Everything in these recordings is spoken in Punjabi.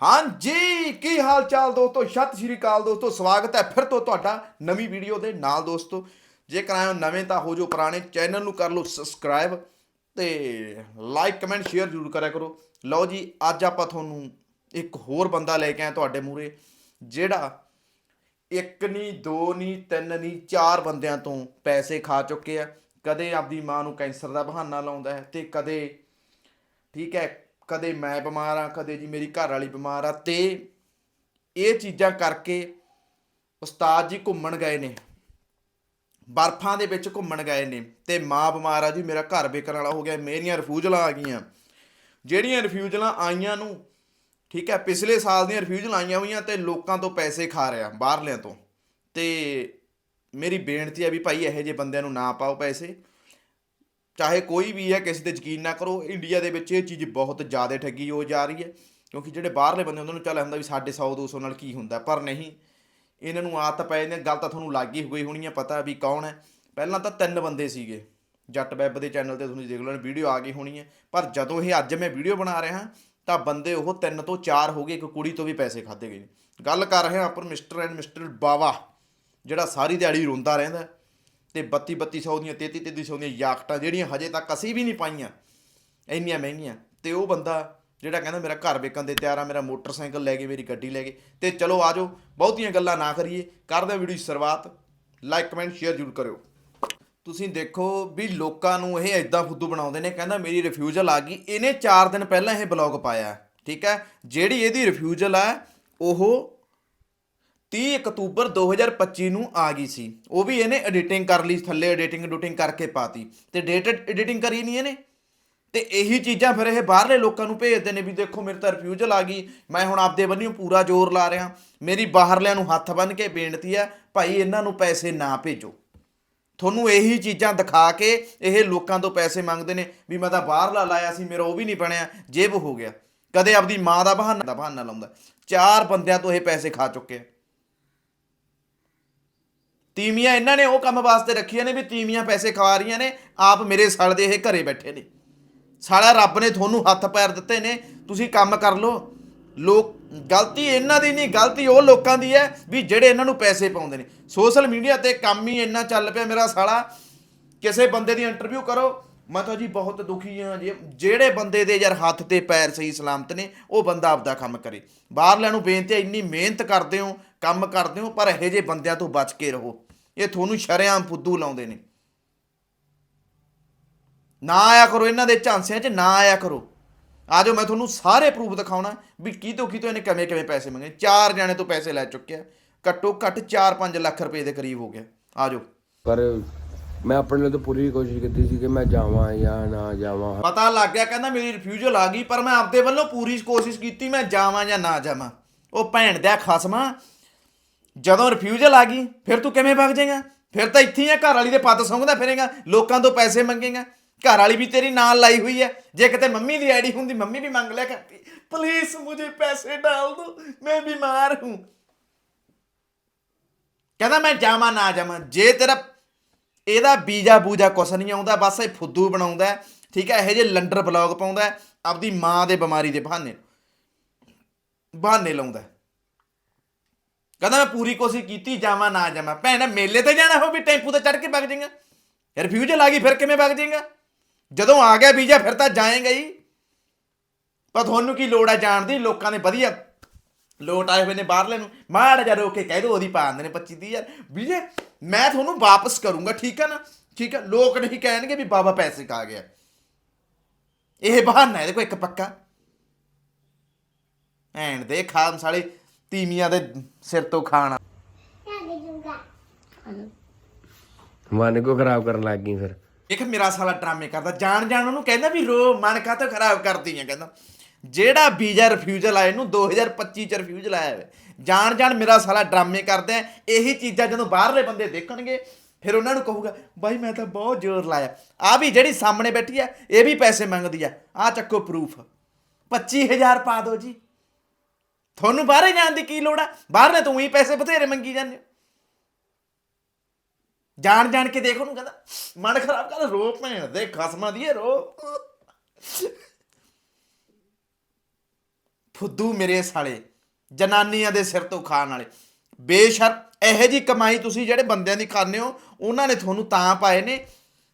ਹਾਂਜੀ, ਕੀ ਹਾਲ ਚਾਲ ਦੋਸਤੋ? ਸਤਿ ਸ਼੍ਰੀ ਅਕਾਲ ਦੋਸਤੋ, ਸਵਾਗਤ ਹੈ ਫਿਰ ਤੋਂ ਤੁਹਾਡਾ ਨਵੀਂ ਵੀਡੀਓ ਦੇ ਨਾਲ ਦੋਸਤੋ। ਜੇ ਆਏ ਨਵੇਂ ਤਾਂ ਹੋ ਜੋ ਪੁਰਾਣੇ, ਚੈਨਲ ਨੂੰ ਕਰ ਲਓ ਸਬਸਕ੍ਰਾਈਬ ਤੇ ਲਾਈਕ ਕਮੈਂਟ ਸ਼ੇਅਰ ਜ਼ਰੂਰ ਕਰਿਆ ਕਰੋ। ਲਓ ਜੀ, ਅੱਜ ਆਪਾਂ ਤੁਹਾਨੂੰ ਇੱਕ ਹੋਰ ਬੰਦਾ ਲੈ ਕੇ ਆਏ ਤੁਹਾਡੇ ਮੂਰੇ ਜਿਹੜਾ ਇੱਕ ਨਹੀਂ ਦੋ ਨਹੀਂ ਤਿੰਨ ਨਹੀਂ ਚਾਰ ਬੰਦਿਆਂ ਤੋਂ ਪੈਸੇ ਖਾ ਚੁੱਕੇ ਆ। ਕਦੇ ਆਪਦੀ ਮਾਂ ਨੂੰ ਕੈਂਸਰ ਦਾ ਬਹਾਨਾ ਲਾਉਂਦਾ ਹੈ ਤੇ ਕਦੇ, ਠੀਕ ਹੈ ਕਦੇ ਮੈਂ ਬਿਮਾਰ ਆ ਕਦੇ ਜੀ ਮੇਰੀ ਘਰ ਵਾਲੀ ਬਿਮਾਰ ਆ। ਤੇ ਇਹ ਚੀਜ਼ਾਂ ਕਰਕੇ ਉਸਤਾਦ ਜੀ ਘੁੰਮਣ ਗਏ ਨੇ। ਬਰਫਾਂ ਦੇ ਵਿੱਚ ਘੁੰਮਣ ਗਏ ਨੇ। ਤੇ ਮਾਂ ਬਿਮਾਰ ਆ ਜੀ, ਮੇਰਾ ਘਰ ਵੇਚਣ ਵਾਲਾ ਹੋ ਗਿਆ, ਮੇਰੀਆਂ ਰਿਫਿਊਜ਼ਲਾਂ ਆ ਗਈਆਂ। ਜਿਹੜੀਆਂ ਰਿਫਿਊਜ਼ਲਾਂ ਆਈਆਂ ਨੂੰ, ਠੀਕ ਹੈ, ਪਿਛਲੇ ਸਾਲ ਦੀਆਂ ਰਿਫਿਊਜ਼ਲਾਂ ਆਈਆਂ ਹੋਈਆਂ ਤੇ ਲੋਕਾਂ ਤੋਂ ਪੈਸੇ ਖਾ ਰਿਹਾ, ਬਾਹਰਲਿਆਂ ਤੋਂ। ਤੇ ਮੇਰੀ ਬੇਨਤੀ ਹੈ ਵੀ ਭਾਈ ਇਹੋ ਜਿਹੇ ਬੰਦਿਆਂ ਨੂੰ ਨਾ ਪਾਓ ਪੈਸੇ। ਚਾਹੇ ਕੋਈ ਵੀ ਹੈ ਕਿਸੇ ਤੇ ਯਕੀਨ ਨਾ ਕਰੋ ਇੰਡੀਆ ਦੇ ਵਿੱਚ ਇਹ ਚੀਜ਼ ਬਹੁਤ ਜ਼ਿਆਦਾ ਠੱਗੀ ਹੋ ਜਾ ਰਹੀ ਹੈ ਕਿਉਂਕਿ ਜਿਹੜੇ ਬਾਹਰਲੇ ਬੰਦੇ ਉਹਨਾਂ ਨੂੰ ਚੱਲ ਹੁੰਦਾ ਵੀ ਸਾਡੇ 100 200 ਨਾਲ ਕੀ ਹੁੰਦਾ ਪਰ ਨਹੀਂ ਇਹਨਾਂ ਨੂੰ ਆਦਤ ਪੈ ਜਾਂਦੀ ਹੈ, ਗੱਲ ਤਾਂ ਤੁਹਾਨੂੰ ਲੱਗ ਹੀ ਹੋਈ ਹੋਣੀ ਹੈ ਪਤਾ ਵੀ ਕੌਣ ਹੈ ਪਹਿਲਾਂ ਤਾਂ ਤਿੰਨ ਬੰਦੇ ਸੀਗੇ ਜੱਟ ਵੈਬ ਦੇ ਚੈਨਲ ਤੇ ਤੁਸੀਂ ਦੇਖ ਲਓ ਵੀਡੀਓ ਆ ਗਈ ਹੋਣੀ ਹੈ ਪਰ ਜਦੋਂ ਇਹ ਅੱਜ ਮੈਂ ਵੀਡੀਓ ਬਣਾ ਰਿਹਾ ਤਾਂ ਬੰਦੇ ਉਹ ਤਿੰਨ ਤੋਂ ਚਾਰ ਹੋ ਗਏ ਇੱਕ ਕੁੜੀ ਤੋਂ ਵੀ ਪੈਸੇ ਖਾਦੇ ਗਏ ਨੇ। ਗੱਲ ਕਰ ਰਹੇ ਹਾਂ ਆਪਾਂ ਮਿਸਟਰ ਐਂਡ ਮਿਸਟਰ ਬਾਵਾ ਜਿਹੜਾ ਸਾਰੀ ਦਿਹਾੜੀ ਰੋਂਦਾ ਰਹਿੰਦਾ ਤੇ 32 3200 ਦੀਆਂ 33 3300 ਦੀਆਂ ਯਾਕਟਾਂ ਜਿਹੜੀਆਂ ਹਜੇ ਤੱਕ ਅਸੀਂ ਵੀ ਨਹੀਂ ਪਾਈਆਂ, ਇੰਨੀਆਂ ਮਹਿੰਗੀਆਂ। ਤੇ ਉਹ ਬੰਦਾ ਜਿਹੜਾ ਕਹਿੰਦਾ ਮੇਰਾ ਘਰ ਵੇਚਣ ਦੇ ਤਿਆਰ ਆ, ਮੇਰਾ ਮੋਟਰਸਾਈਕਲ ਲੈ ਕੇ ਮੇਰੀ ਗੱਡੀ ਲੈ ਕੇ ਤੇ ਚਲੋ ਆਜੋ ਬਹੁਤੀਆਂ ਗੱਲਾਂ ਨਾ ਕਰੀਏ। ਕਰਦੇ ਹਾਂ ਵੀਡੀਓ ਦੀ ਸ਼ੁਰੂਆਤ। ਲਾਈਕ ਕਮੈਂਟ ਸ਼ੇਅਰ ਜ਼ਰੂਰ ਕਰਿਓ। ਤੁਸੀਂ ਦੇਖੋ ਵੀ ਲੋਕਾਂ ਨੂੰ ਇਹ ਐਦਾਂ ਫੁੱਦੂ ਬਣਾਉਂਦੇ ਨੇ, ਕਹਿੰਦਾ ਮੇਰੀ ਰਿਫਿਊਜ਼ਲ ਆ ਗਈ। ਇਹਨੇ 4 ਦਿਨ ਪਹਿਲਾਂ ਇਹ ਬਲੌਗ ਪਾਇਆ। ਠੀਕ ਹੈ? ਜਿਹੜੀ ਇਹਦੀ ਰਿਫਿਊਜ਼ਲ ਆ, ਉਹ 30 ਅਕਤੂਬਰ 2025 ਨੂੰ ਆ ਗਈ ਸੀ। ਉਹ ਵੀ ਇਹਨੇ ਐਡੀਟਿੰਗ ਕਰ ਲਈ, ਥੱਲੇ ਐਡੀਟਿੰਗ ਐਡੀਟਿੰਗ ਕਰਕੇ ਪਾਤੀ। ਤੇ ਡੇਟਡ ਐਡੀਟਿੰਗ ਕਰੀ ਨਹੀਂ ਇਹਨੇ। ਤੇ ਇਹੀ ਚੀਜ਼ਾਂ ਫਿਰ ਇਹ ਬਾਹਰਲੇ ਲੋਕਾਂ ਨੂੰ ਭੇਜਦੇ ਨੇ ਵੀ ਦੇਖੋ ਮੇਰੇ ਤਾਂ ਰਿਫਿਊਜ਼ਲ ਆ ਗਈ। ਮੈਂ ਹੁਣ ਆਪਦੇ ਬੰਨਿਓ ਪੂਰਾ ਜ਼ੋਰ ਲਾ ਰਿਹਾ। ਮੇਰੀ ਬਾਹਰਲਿਆਂ ਨੂੰ ਹੱਥ ਬੰਨ ਕੇ ਬੇਨਤੀ ਹੈ, ਭਾਈ ਇਹਨਾਂ ਨੂੰ ਪੈਸੇ ਨਾ ਭੇਜੋ। ਤੁਹਾਨੂੰ ਇਹੀ ਚੀਜ਼ਾਂ ਦਿਖਾ ਕੇ ਇਹ ਲੋਕਾਂ ਤੋਂ ਪੈਸੇ ਮੰਗਦੇ ਨੇ ਵੀ ਮੈਂ ਤਾਂ ਬਾਹਰਲਾ ਲਾਇਆ ਸੀ, ਮੇਰਾ ਉਹ ਵੀ ਨਹੀਂ ਬਣਿਆ, ਜੇਬ ਹੋ ਗਿਆ। ਕਦੇ ਆਪਦੀ ਮਾਂ ਦਾ ਬਹਾਨਾ ਦਾ ਬਹਾਨਾ ਲਾਉਂਦਾ। ਚਾਰ ਬੰਦਿਆਂ ਤੋਂ ਇਹ ਪੈਸੇ ਖਾ ਚੁੱਕੇ ਆ। ਤੀਮੀਆਂ ਇਹਨਾਂ ਨੇ ਉਹ ਕੰਮ ਵਾਸਤੇ ਰੱਖੀਆਂ ਨੇ ਵੀ ਤੀਮੀਆਂ ਪੈਸੇ ਖਵਾ ਰਹੀਆਂ ਨੇ, ਆਪ ਮੇਰੇ ਸਾਲ ਦੇ ਇਹ ਘਰੇ ਬੈਠੇ ਨੇ। ਸਾਲਾ ਰੱਬ ਨੇ ਤੁਹਾਨੂੰ ਹੱਥ ਪੈਰ ਦਿੱਤੇ ਨੇ, ਤੁਸੀਂ ਕੰਮ ਕਰ ਲਓ। ਲੋਕ, ਗਲਤੀ ਇਹਨਾਂ ਦੀ ਨਹੀਂ, ਗਲਤੀ ਉਹ ਲੋਕਾਂ ਦੀ ਹੈ ਵੀ ਜਿਹੜੇ ਇਹਨਾਂ ਨੂੰ ਪੈਸੇ ਪਾਉਂਦੇ ਨੇ। ਸੋਸ਼ਲ ਮੀਡੀਆ ਤੇ ਕੰਮ ਹੀ ਇੰਨਾ ਚੱਲ ਪਿਆ ਮੇਰਾ ਸਾਲਾ। ਕਿਸੇ ਬੰਦੇ ਦੀ ਇੰਟਰਵਿਊ ਕਰੋ। ਮੈਂ ਤਾਂ ਜੀ, ਬਹੁਤ ਦੁਖੀ ਹਾਂ ਜੀ। ਜਿਹੜੇ ਬੰਦੇ ਦੇ ਯਾਰ ਹੱਥ ਤੇ ਪੈਰ ਸਹੀ ਸਲਾਮਤ ਨੇ, ਉਹ ਬੰਦਾ ਆਪਦਾ ਕੰਮ ਕਰੇ। ਬਾਹਰਲਿਆਂ ਨੂੰ ਬੇਨਤੀ ਹੈ, ਇੰਨੀ ਮਿਹਨਤ ਕਰਦੇ ਹੋ, ਕੰਮ ਕਰਦੇ ਹੋ, ਪਰ ਇਹੋ ਜਿਹੇ ਬੰਦਿਆਂ ਤੋਂ ਬਚ ਕੇ ਰਹੋ। ਇਹ ਤੁਹਾਨੂੰ ਸ਼ਰੇਆਮ ਫੁੱਦੂ ਲਾਉਂਦੇ ਨੇ। ਨਾ ਆਇਆ ਕਰੋ ਇਹਨਾਂ ਦੇ ਝਾਂਸਿਆਂ 'ਚ ਨਾ ਆਇਆ ਕਰੋ। ਆਜੋ ਮੈਂ ਤੁਹਾਨੂੰ ਸਾਰੇ ਪ੍ਰੂਫ ਦਿਖਾਉਣਾ ਵੀ ਕੀ ਤੋਂ ਕੀ ਤੋਂ ਇਹਨੇ ਕਿਵੇਂ ਕਿਵੇਂ ਪੈਸੇ ਮੰਗੇ। ਚਾਰ ਜਣੇ ਤੋਂ ਪੈਸੇ ਲੈ ਚੁੱਕਿਆ। ਘੱਟੋ ਘੱਟ 4-5 ਲੱਖ ਰੁਪਏ ਦੇ ਕਰੀਬ ਹੋ ਗਿਆ ਆਜੋ ਪਰ ਮੈਂ ਆਪਣੇ ਲਈ ਤਾਂ ਪੂਰੀ ਕੋਸ਼ਿਸ਼ ਕੀਤੀ ਸੀ ਕਿ ਮੈਂ ਜਾਵਾਂ ਜਾਂ ਨਾ ਜਾਵਾਂ। ਪਤਾ ਲੱਗ ਗਿਆ ਕਹਿੰਦਾ ਮੇਰੀ ਰਿਫਿਊਜ਼ਲ ਆ ਗਈ ਪਰ ਮੈਂ ਆਪਦੇ ਵੱਲੋਂ ਪੂਰੀ ਕੋਸ਼ਿਸ਼ ਕੀਤੀ ਮੈਂ ਜਾਵਾਂ ਜਾਂ ਨਾ ਜਾਵਾਂ। ਉਹ ਭੈਣ ਦਾ ਖਸਮਾ ਜਦੋਂ ਰਿਫਿਊਜ਼ਲ ਆ ਗਈ, ਫਿਰ ਤੂੰ ਕਿਵੇਂ ਵਗ ਜਾਏਗਾ? ਫਿਰ ਤਾਂ ਇੱਥੇ ਹੀ ਆ, ਘਰ ਵਾਲੀ ਦੇ ਪੱਤ ਸੰਗਦਾ ਫਿਰੇਗਾ, ਲੋਕਾਂ ਤੋਂ ਪੈਸੇ ਮੰਗੇਗਾ। ਘਰ ਵਾਲੀ ਵੀ ਤੇਰੀ ਨਾਲ ਲਾਈ ਹੋਈ ਹੈ ਜੇ ਕਿਤੇ ਮੰਮੀ ਦੀ ਆਈਡੀ ਹੁੰਦੀ, ਮੰਮੀ ਵੀ ਮੰਗ ਲਿਆ ਕਰਤੀ ਪਲੀਜ਼ ਮੁਝੇ ਪੈਸੇ ਡਾਲ ਦੋ, ਮੈਂ ਬਿਮਾਰ ਹੂੰ। ਕਹਿੰਦਾ, ਮੈਂ ਜਾਵਾਂ, ਨਾ ਜਾਵਾਂ। ਜੇ ਤੇਰਾ ਇਹਦਾ ਬੀਜਾ ਬੂਜਾ ਕੁਛ ਨਹੀਂ ਆਉਂਦਾ, ਬਸ ਇਹ ਫੁੱਦੂ ਬਣਾਉਂਦਾ ਠੀਕ ਹੈ, ਇਹੋ ਜਿਹੇ ਲੰਡਰ ਬਲੌਗ ਪਾਉਂਦਾ ਆਪਦੀ ਮਾਂ ਦੇ ਬਿਮਾਰੀ ਦੇ ਬਹਾਨੇ ਬਹਾਨੇ ਲਾਉਂਦਾ ਕਹਿੰਦਾ ਮੈਂ ਪੂਰੀ ਕੋਸ਼ਿਸ਼ ਕੀਤੀ, ਜਾਵਾਂ, ਨਾ ਜਾਵਾਂ। ਭੈਣ, ਮੇਲੇ ਤੇ ਜਾਣਾ ਹੋ ਵੀ ਟੈਂਪੂ ਤੇ ਚੜ ਕੇ ਵਗ ਜਾਏਗਾ। ਰਿਫਿਊਜ਼ਲ ਆ ਗਈ, ਫਿਰ ਕਿਵੇਂ ਵਗ ਜਾਏਗਾ? ਜਦੋਂ ਆ ਗਿਆ ਵੀਜ਼ਾ ਫਿਰ ਤਾਂ ਜਾਏਗਾ ਹੀ। ਪਰ ਤੁਹਾਨੂੰ ਕੀ ਲੋੜ ਹੈ ਜਾਣ ਦੀ? ਲੋਕਾਂ ਨੇ ਵਧੀਆ ਲੋਟ ਆਏ ਹੋਏ ਨੇ ਬਾਹਰਲੇ ਨੂੰ। ਮਾੜਾ ਜਿਹਾ ਰੋਕ ਕੇ ਕਹਿ ਦੋ, ਉਹਦੀ ਪਾ ਦਿੰਦੇ ਨੇ 25 30 ਹਜ਼ਾਰ। ਵੀਰੇ ਮੈਂ ਤੁਹਾਨੂੰ ਵਾਪਸ ਕਰੂੰਗਾ, ਠੀਕ ਆ ਨਾ? ਠੀਕ ਆ, ਲੋਕ ਨਹੀਂ ਕਹਿਣਗੇ ਵੀ ਬਾਬਾ ਪੈਸੇ ਕਾ ਗਿਆ। ਇਹ ਬਹਾਨਾ ਇਹਦੇ ਕੋਲ ਇੱਕ ਪੱਕਾ। ਐਂਡ ਦੇ ਖਾਮ ਵਾਲੇ ਤੀਮੀਆਂ ਦੇ ਸਿਰ ਤੋਂ ਖਾਣਾ। ਮਨ ਕੋ ਖਰਾਬ ਕਰਨ ਲੱਗ ਗਈ ਫਿਰ। ਇੱਕ ਮੇਰਾ ਸਾਲਾ ਡਰਾਮੇ ਕਰਦਾ ਜਾਣ ਜਾਣ ਉਹਨੂੰ ਕਹਿੰਦਾ ਵੀ ਰੋ ਮਨ ਕਾਹਤੋਂ ਖਰਾਬ ਕਰਦੀ ਆ ਕਹਿੰਦਾ। ਜਿਹੜਾ ਵੀਜ਼ਾ ਰਿਫਿਊਜ਼ਲ ਆਇਆ ਇਹਨੂੰ 2025 ਚ ਰਿਫਿਊਜ਼ਲ ਆਇਆ ਹੋਇਆ। ਜਾਣ ਜਾਣ ਮੇਰਾ ਸਾਲਾ ਡਰਾਮੇ ਕਰਦਾ। ਇਹੀ ਚੀਜ਼ਾਂ ਜਦੋਂ ਬਾਹਰਲੇ ਬੰਦੇ ਦੇਖਣਗੇ ਫਿਰ ਉਹਨਾਂ ਨੂੰ ਕਹੂਗਾ ਬਾਈ ਮੈਂ ਤਾਂ ਬਹੁਤ ਜ਼ੋਰ ਲਾਇਆ। ਆ ਵੀ ਜਿਹੜੀ ਸਾਹਮਣੇ ਬੈਠੀ ਆ ਇਹ ਵੀ ਪੈਸੇ ਮੰਗਦੀ ਆ। ਆ ਚੱਕੋ ਪ੍ਰੂਫ 25000 ਪਾ ਦਿਓ ਜੀ। ਤੁਹਾਨੂੰ ਬਾਹਰੇ ਜਾਣ ਦੀ ਕੀ ਲੋੜ ਆ? ਬਾਹਰਲੇ ਤੂੰ ਹੀ ਪੈਸੇ ਬਥੇਰੇ ਮੰਗੀ ਜਾਂਦੇ ਹੋ। ਜਾਣ ਜਾਣ ਕੇ ਦੇਖ ਉਹਨੂੰ ਕਹਿੰਦਾ, ਮਨ ਖਰਾਬ ਕਰ, ਰੋ ਭੈਣ ਦੇ ਖਸਮਾਂ ਦੀ ਰੋ। ਫੁੱਦੂ ਮੇਰੇ ਸਾਲੇ, ਜਨਾਨੀਆਂ ਦੇ ਸਿਰ ਤੋਂ ਖਾਣ ਵਾਲੇ। ਬੇਸ਼ਰ ਇਹੋ ਜੀ ਕਮਾਈ ਤੁਸੀਂ ਜਿਹੜੇ ਬੰਦਿਆਂ ਦੀ ਕਰਨੇ ਹੋ, ਉਹਨਾਂ ਨੇ ਤੁਹਾਨੂੰ ਤਾਂ ਪਾਏ ਨੇ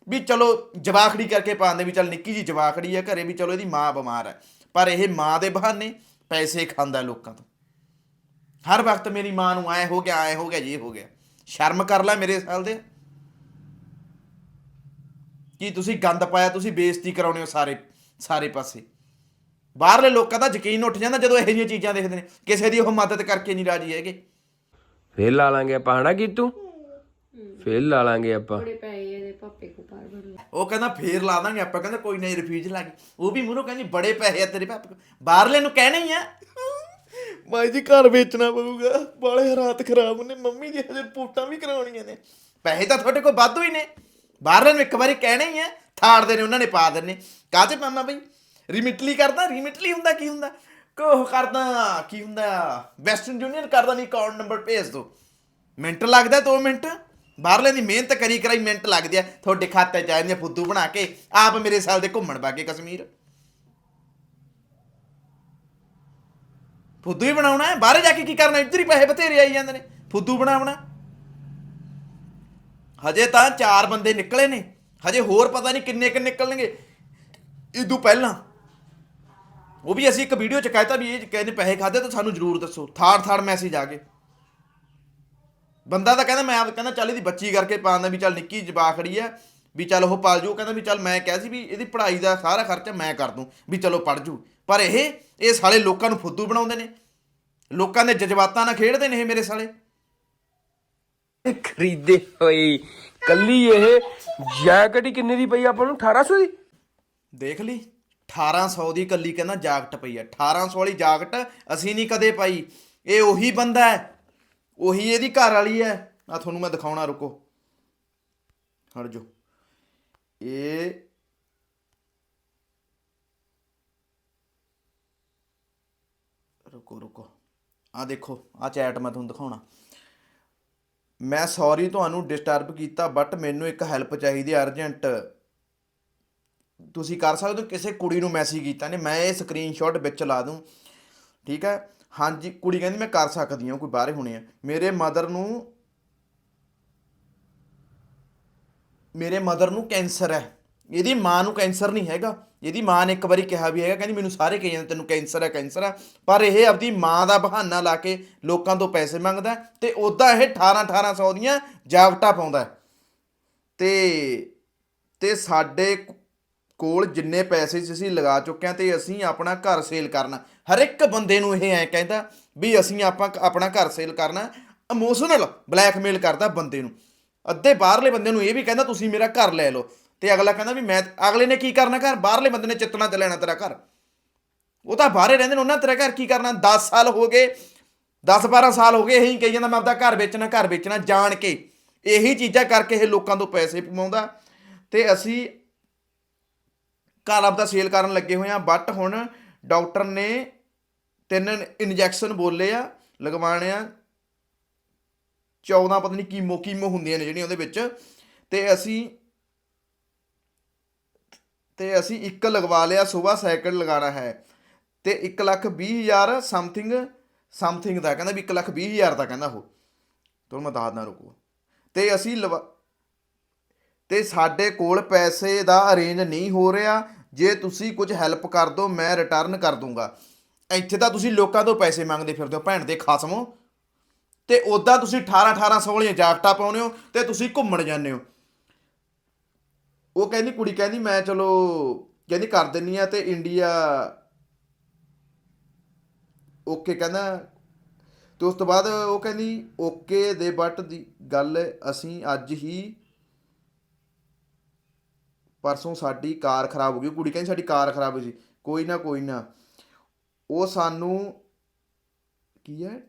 ਵੀ ਚਲੋ ਜਵਾਖੜੀ ਕਰਕੇ ਪਾਉਂਦੇ ਵੀ ਚਲ ਨਿੱਕੀ ਜੀ ਜਵਾਖੜੀ ਹੈ ਘਰੇ ਵੀ ਚਲੋ ਇਹਦੀ ਮਾਂ ਬਿਮਾਰ ਹੈ ਪਰ ਇਹ ਮਾਂ ਦੇ ਬਹਾਨੇ ਪੈਸੇ ਖਾਂਦਾ ਲੋਕਾਂ ਤੋਂ। ਹਰ ਵਕਤ ਮੇਰੀ ਮਾਂ ਨੂੰ ਐ ਹੋ ਗਿਆ, ਐ ਹੋ ਗਿਆ ਜੀ ਹੋ ਗਿਆ। ਸ਼ਰਮ ਕਰ ਲੈ ਮੇਰੇ ਸਾਲ ਦੇ। ਕੀ ਤੁਸੀਂ ਗੰਦ ਪਾਇਆ, ਤੁਸੀਂ ਬੇਇੱਜ਼ਤੀ ਕਰਾਉਣੇ ਹੋ ਸਾਰੇ ਸਾਰੇ ਪਾਸੇ। ਬਾਹਰਲੇ ਲੋਕਾਂ ਦਾ ਯਕੀਨ ਉੱਠ ਜਾਂਦਾ ਜਦੋਂ ਇਹੋ ਜਿਹੀਆਂ ਚੀਜ਼ਾਂ ਦੇਖਦੇ ਨੇ। ਕਿਸੇ ਦੀ ਉਹ ਮਦਦ ਕਰਕੇ ਨਹੀਂ ਰਾਜੀ ਹੈਗੇ। ਫੇਰ ਲਾ ਲਾਂਗੇ ਆਪਾਂ, ਹਨਾ ਕੀਤੂ ਫੇਰ ਲਾ ਲਾਂਗੇ ਆਪਾਂ। ਬੜੇ ਪੈਸੇ ਇਹਦੇ ਪਾਪੇ ਕੋ ਪਾਰ ਬਣ ਉਹ ਕਹਿੰਦਾ ਫੇਰ ਲਾ ਦਾਂਗੇ ਆਪਾਂ ਕਹਿੰਦਾ ਕੋਈ ਨਹੀਂ ਰਿਫਿਊਜ ਲਾ ਕੇ। ਉਹ ਵੀ ਮੂਹਰੋਂ ਕਹਿੰਦੀ ਬੜੇ ਪੈਸੇ ਆ ਤੇਰੇ ਪਾਪੇ ਕੋਲ। ਬਾਹਰਲੇ ਨੂੰ ਕਹਿਣਾ ਹੀ ਆ। ਮਾਈ ਜੀ ਘਰ ਵੇਚਣਾ ਪਊਗਾ। ਬਾਲੇ ਹਾਲਾਤ ਖਰਾਬ ਨੇ ਮੰਮੀ ਦੀ ਹਜੇ ਰਿਪੋਰਟਾਂ ਵੀ ਕਰਾਉਣੀਆਂ ਨੇ। ਪੈਸੇ ਤਾਂ ਤੁਹਾਡੇ ਕੋਲ ਵਾਧੂ ਹੀ ਨੇ। ਬਾਹਰਲੇ ਨੂੰ ਇੱਕ ਵਾਰੀ ਕਹਿਣਾ ਹੀ ਆ। ਥਾੜਦੇ ਨੇ ਉਹਨਾਂ ਨੇ ਪਾ ਦਿੰਨੇ ਕਾਹਤੇ ਮਾਮਾ ਬਈ? ਰਿਮਿਟਲੀ ਕਰਦਾ? ਰਿਮਿਟਲੀ ਹੁੰਦਾ ਕੀ ਹੁੰਦਾ? ਕੋਹ ਕਰਦਾ ਕੀ ਹੁੰਦਾ? ਵੈਸਟਰਨ ਯੂਨੀਅਨ ਕਰਦਾ ਨਹੀਂ ਅਕਾਊਂਟ ਨੰਬਰ ਭੇਜ ਦੋ। ਮਿੰਟ ਲੱਗਦਾ 2 ਮਿੰਟ? ਬਾਹਰਲੇ ਦੀ ਮਿਹਨਤ ਕਰੀ ਕਰਾਈ ਮਿੰਟ ਲੱਗਦੇ ਆ, ਤੁਹਾਡੇ ਖਾਤੇ ਚ ਆ ਜਾਂਦੇ ਫੁੱਦੂ ਬਣਾ ਕੇ, ਆਪ ਮੇਰੇ ਸਾਲ ਦੇ ਘੁੰਮਣ ਬਾਗੇ ਕਸ਼ਮੀਰ। ਫੁੱਦੂ ਹੀ ਬਣਾਉਣਾ ਹੈ, ਬਾਹਰੇ ਜਾ ਕੇ ਕੀ ਕਰਨਾ, ਇੱਧਰ ਹੀ ਪੈਸੇ ਬਥੇਰੇ ਆਈ ਜਾਂਦੇ ਨੇ, ਫੁੱਦੂ ਬਣਾਉਣਾ। ਹਜੇ ਤਾਂ ਚਾਰ ਬੰਦੇ ਨਿਕਲੇ ਨੇ, ਹਜੇ ਹੋਰ ਪਤਾ ਨਹੀਂ ਕਿੰਨੇ ਕਿ ਨਿਕਲਣਗੇ। ਇਦੋਂ ਪਹਿਲਾਂ, ਉਹ ਵੀ ਅਸੀਂ ਇੱਕ ਵੀਡੀਓ ਚ ਕਹਿਤਾ ਵੀ ਇਹ ਕਹਿੰਦੇ ਪੈਸੇ ਖਾਦੇ ਤਾਂ ਸਾਨੂੰ ਜ਼ਰੂਰ ਦੱਸੋ ਥਾੜ ਥਾੜ ਮੈਸੇਜ ਆ ਗਏ। ਬੰਦਾ ਤਾਂ ਕਹਿੰਦਾ ਮੈਂ ਆਪ ਕਹਿੰਦਾ ਚੱਲ ਇਹਦੀ ਬੱਚੀ ਕਰਕੇ ਪਾਉਂਦਾ ਵੀ ਚੱਲ ਨਿੱਕੀ ਜਵਾਖੜੀ ਆ ਵੀ ਚੱਲ ਉਹ ਪਾਲ ਜੂ ਕਹਿੰਦਾ ਵੀ ਚੱਲ ਮੈਂ ਕਿਹਾ ਸੀ ਵੀ ਇਹਦੀ ਪੜ੍ਹਾਈ ਦਾ ਸਾਰਾ ਖਰਚਾ ਮੈਂ ਕਰ ਦੂੰ ਵੀ ਚਲੋ ਪੜ ਜੂ ਪਰ ਇਹ ਇਹ ਸਾਲੇ ਲੋਕਾਂ ਨੂੰ ਫੁੱਦੂ ਬਣਾਉਂਦੇ ਨੇ। ਲੋਕਾਂ ਦੇ ਜਜ਼ਬਾਤਾਂ ਨਾਲ ਖੇਡਦੇ ਨੇ ਇਹ ਮੇਰੇ ਸਾਲੇ। ਖਰੀਦੇ ਹੋਈ ਕੱਲੀ ਇਹ ਜੈਕਟ ਹੀ ਕਿੰਨੇ ਦੀ ਪਈ ਆਪਾਂ ਨੂੰ? 1800 ਦੀ? ਦੇਖ ਲਈ 1800 ਦੀ ਕੱਲੀ ਕਹਿੰਦਾ ਜਾਕਟ ਪਈ ਆ 1800 ਵਾਲੀ ਜਾਕਟ ਅਸੀਂ ਨਹੀਂ ਕਦੇ ਪਾਈ। ਇਹ ਉਹੀ ਬੰਦਾ ਹੈ ਉਹੀ ਇਹਦੀ ਘਰ ਵਾਲੀ ਹੈ। ਆ ਤੁਹਾਨੂੰ ਮੈਂ ਦਿਖਾਉਣਾ, ਰੁਕੋ। ਹਟ ਜੋ ਇਹ ਰੁਕੋ ਰੁਕੋ। ਆ ਦੇਖੋ ਆ ਚੈਟ ਮੈਂ ਤੁਹਾਨੂੰ ਦਿਖਾਉਣਾ। ਮੈਂ ਸੌਰੀ ਤੁਹਾਨੂੰ ਡਿਸਟਰਬ ਕੀਤਾ ਬਟ ਮੈਨੂੰ ਇੱਕ ਹੈਲਪ ਚਾਹੀਦੀ ਅਰਜੈਂਟ ਤੁਸੀਂ ਕਰ ਸਕਦੇ ਹੋ, ਕਿਸੇ ਕੁੜੀ ਨੂੰ ਮੈਸੇਜ ਕੀਤਾ ਨੇ, ਮੈਂ ਇਹ ਸਕਰੀਨਸ਼ਾਟ ਵਿੱਚ ਲਾ ਦੂੰ। ਠੀਕ ਹੈ? ਹਾਂਜੀ, ਕੁੜੀ ਕਹਿੰਦੀ ਮੈਂ ਕਰ ਸਕਦੀ ਹਾਂ ਕੋਈ ਬਾਹਰੇ ਹੋਣੇ ਆ। ਮੇਰੇ ਮਦਰ ਨੂੰ ਮੇਰੇ ਮਦਰ ਨੂੰ ਕੈਂਸਰ ਹੈ। ਇਹਦੀ ਮਾਂ ਨੂੰ ਕੈਂਸਰ ਨਹੀਂ ਹੈਗਾ। ਇਹਦੀ ਮਾਂ ਨੇ ਇੱਕ ਵਾਰੀ ਕਿਹਾ ਵੀ ਹੈਗਾ, ਕਹਿੰਦੀ ਮੈਨੂੰ ਸਾਰੇ ਕਹੀ ਜਾਂਦੇ, ਤੈਨੂੰ ਕੈਂਸਰ ਹੈ ਕੈਂਸਰ ਹੈ। ਪਰ ਇਹ ਆਪਦੀ ਮਾਂ ਦਾ ਬਹਾਨਾ ਲਾ ਕੇ ਲੋਕਾਂ ਤੋਂ ਪੈਸੇ ਮੰਗਦਾ ਹੈ ਤੇ ਉਦਾਂ ਇਹ 18 1800 ਦੀਆਂ ਜਾਵਟਾਂ ਪਾਉਂਦਾ ਹੈ। ਤੇ ਤੇ ਸਾਡੇ ਕੋਲ ਜਿੰਨੇ ਪੈਸੇ ਸੀ ਅਸੀਂ ਲਗਾ ਚੁੱਕੇ ਹਾਂ ਤੇ ਅਸੀਂ ਆਪਣਾ ਘਰ ਸੇਲ ਕਰਨਾ। ਹਰ ਇੱਕ ਬੰਦੇ ਨੂੰ ਇਹ ਐ ਕਹਿੰਦਾ ਵੀ ਅਸੀਂ ਆਪਾਂ ਆਪਣਾ ਘਰ ਸੇਲ ਕਰਨਾ ਇਮੋਸ਼ਨਲ ਬਲੈਕਮੇਲ ਕਰਦਾ ਬੰਦੇ ਨੂੰ। ਅੱਧੇ ਬਾਹਰਲੇ ਬੰਦੇ ਨੂੰ ਇਹ ਵੀ ਕਹਿੰਦਾ, ਤੁਸੀਂ ਮੇਰਾ ਘਰ ਲੈ ਲਓ। ਤੇ ਅਗਲਾ ਕਹਿੰਦਾ ਵੀ ਮੈਂ ਅਗਲੇ ਨੇ ਕੀ ਕਰਨਾ ਘਰ? ਬਾਹਰਲੇ ਬੰਦੇ ਨੇ ਚਿੱਤਣਾ ਤੇ ਲੈਣਾ ਤੇਰਾ ਘਰ। ਉਹ ਤਾਂ ਬਾਹਰੇ ਰਹਿੰਦੇ ਨੇ, ਉਹਨਾਂ ਤੇਰਾ ਘਰ ਕੀ ਕਰਨਾ? 10 ਸਾਲ ਹੋ ਗਏ 10 12 ਸਾਲ ਹੋ ਗਏ, ਇਹੀ ਕਹੀ ਜਾਂਦਾ, ਮੈਂ ਆਪਦਾ ਘਰ ਵੇਚਣਾ ਘਰ ਵੇਚਣਾ ਜਾਣ ਕੇ। ਇਹੀ ਚੀਜ਼ਾਂ ਕਰਕੇ ਇਹ ਲੋਕਾਂ ਤੋਂ ਪੈਸੇ ਪਵਾਉਂਦਾ ਤੇ ਅਸੀਂ ਘਰ ਆਪਦਾ ਸੇਲ ਕਰਨ ਲੱਗੇ ਹੋਏ ਆ ਬਟ ਹੁਣ ਡਾਕਟਰ ਨੇ ਤਿੰਨ ਇੰਜੈਕਸ਼ਨ ਬੋਲੇ ਆ ਲਗਵਾਣੇ ਆ। 14 ਪਤਾ ਨਹੀਂ ਕੀਮੋ ਕੀਮੋ ਹੁੰਦੀਆਂ ਨੇ ਜਿਹੜੀਆਂ ਉਹਦੇ ਵਿੱਚ। ਤੇ ਅਸੀਂ ਤੇ ਅਸੀਂ ਇੱਕ ਲਗਵਾ ਲਿਆ ਸਵੇਰ ਸਾਈਕਲ ਲਗਾਣਾ ਹੈ। ਤੇ 1 ਲੱਖ 20 ਹਜ਼ਾਰ ਸਮਥਿੰਗ ਸਮਥਿੰਗ ਦਾ, ਕਹਿੰਦਾ ਵੀ 1 ਲੱਖ 20 ਹਜ਼ਾਰ ਦਾ, ਕਹਿੰਦਾ ਉਹ। ਤੁਹਾਨੂੰ ਮੈਂ ਦੱਸਦਾ ਰੁਕੋ। ਤੇ ਅਸੀਂ ਲਵਾ ਤੇ ਸਾਡੇ ਕੋਲ ਪੈਸੇ ਦਾ ਅਰੇਂਜ ਨਹੀਂ ਹੋ ਰਿਹਾ। ਜੇ ਤੁਸੀਂ ਕੁਝ ਹੈਲਪ ਕਰ ਦਿਓ ਮੈਂ ਰਿਟਰਨ ਕਰ ਦੂੰਗਾ। ਇੱਥੇ ਤਾਂ ਤੁਸੀਂ ਲੋਕਾਂ ਤੋਂ ਪੈਸੇ ਮੰਗਦੇ ਫਿਰਦੇ ਹੋ, ਭੈਣ ਦੇ ਖਾਸਮੋ। ਤੇ ਉਦਾਂ ਤੁਸੀਂ 18 1800 ਵਾਲੀਆਂ ਜਾਕਟਾਂ ਪਾਉਂਦੇ ਹੋ ਤੇ ਤੁਸੀਂ ਘੁੰਮਣ ਜਾਂਦੇ ਹੋ। ਉਹ ਕਹਿੰਦੀ, ਕੁੜੀ ਕਹਿੰਦੀ, ਮੈਂ ਚਲੋ, ਕਹਿੰਦੀ ਕਰ ਦਿੰਨੀ ਆ ਤੇ ਇੰਡੀਆ ਓਕੇ ਕਹਿੰਦਾ। ਤੇ ਉਸ ਤੋਂ ਬਾਅਦ ਉਹ ਕਹਿੰਦੀ ਓਕੇ ਦੇ ਬਟ ਦੀ ਗੱਲ ਅਸੀਂ ਅੱਜ ਹੀ ਪਰਸੋਂ ਸਾਡੀ ਕਾਰ ਖਰਾਬ ਹੋ ਗਈ ਕੁੜੀ ਕਹਿੰਦੀ ਸਾਡੀ ਕਾਰ ਖਰਾਬ ਹੋਈ ਸੀ। ਕੋਈ ਨਾ ਕੋਈ ਨਾ। ਉਹ ਸਾਨੂੰ ਕੀ ਹੈ?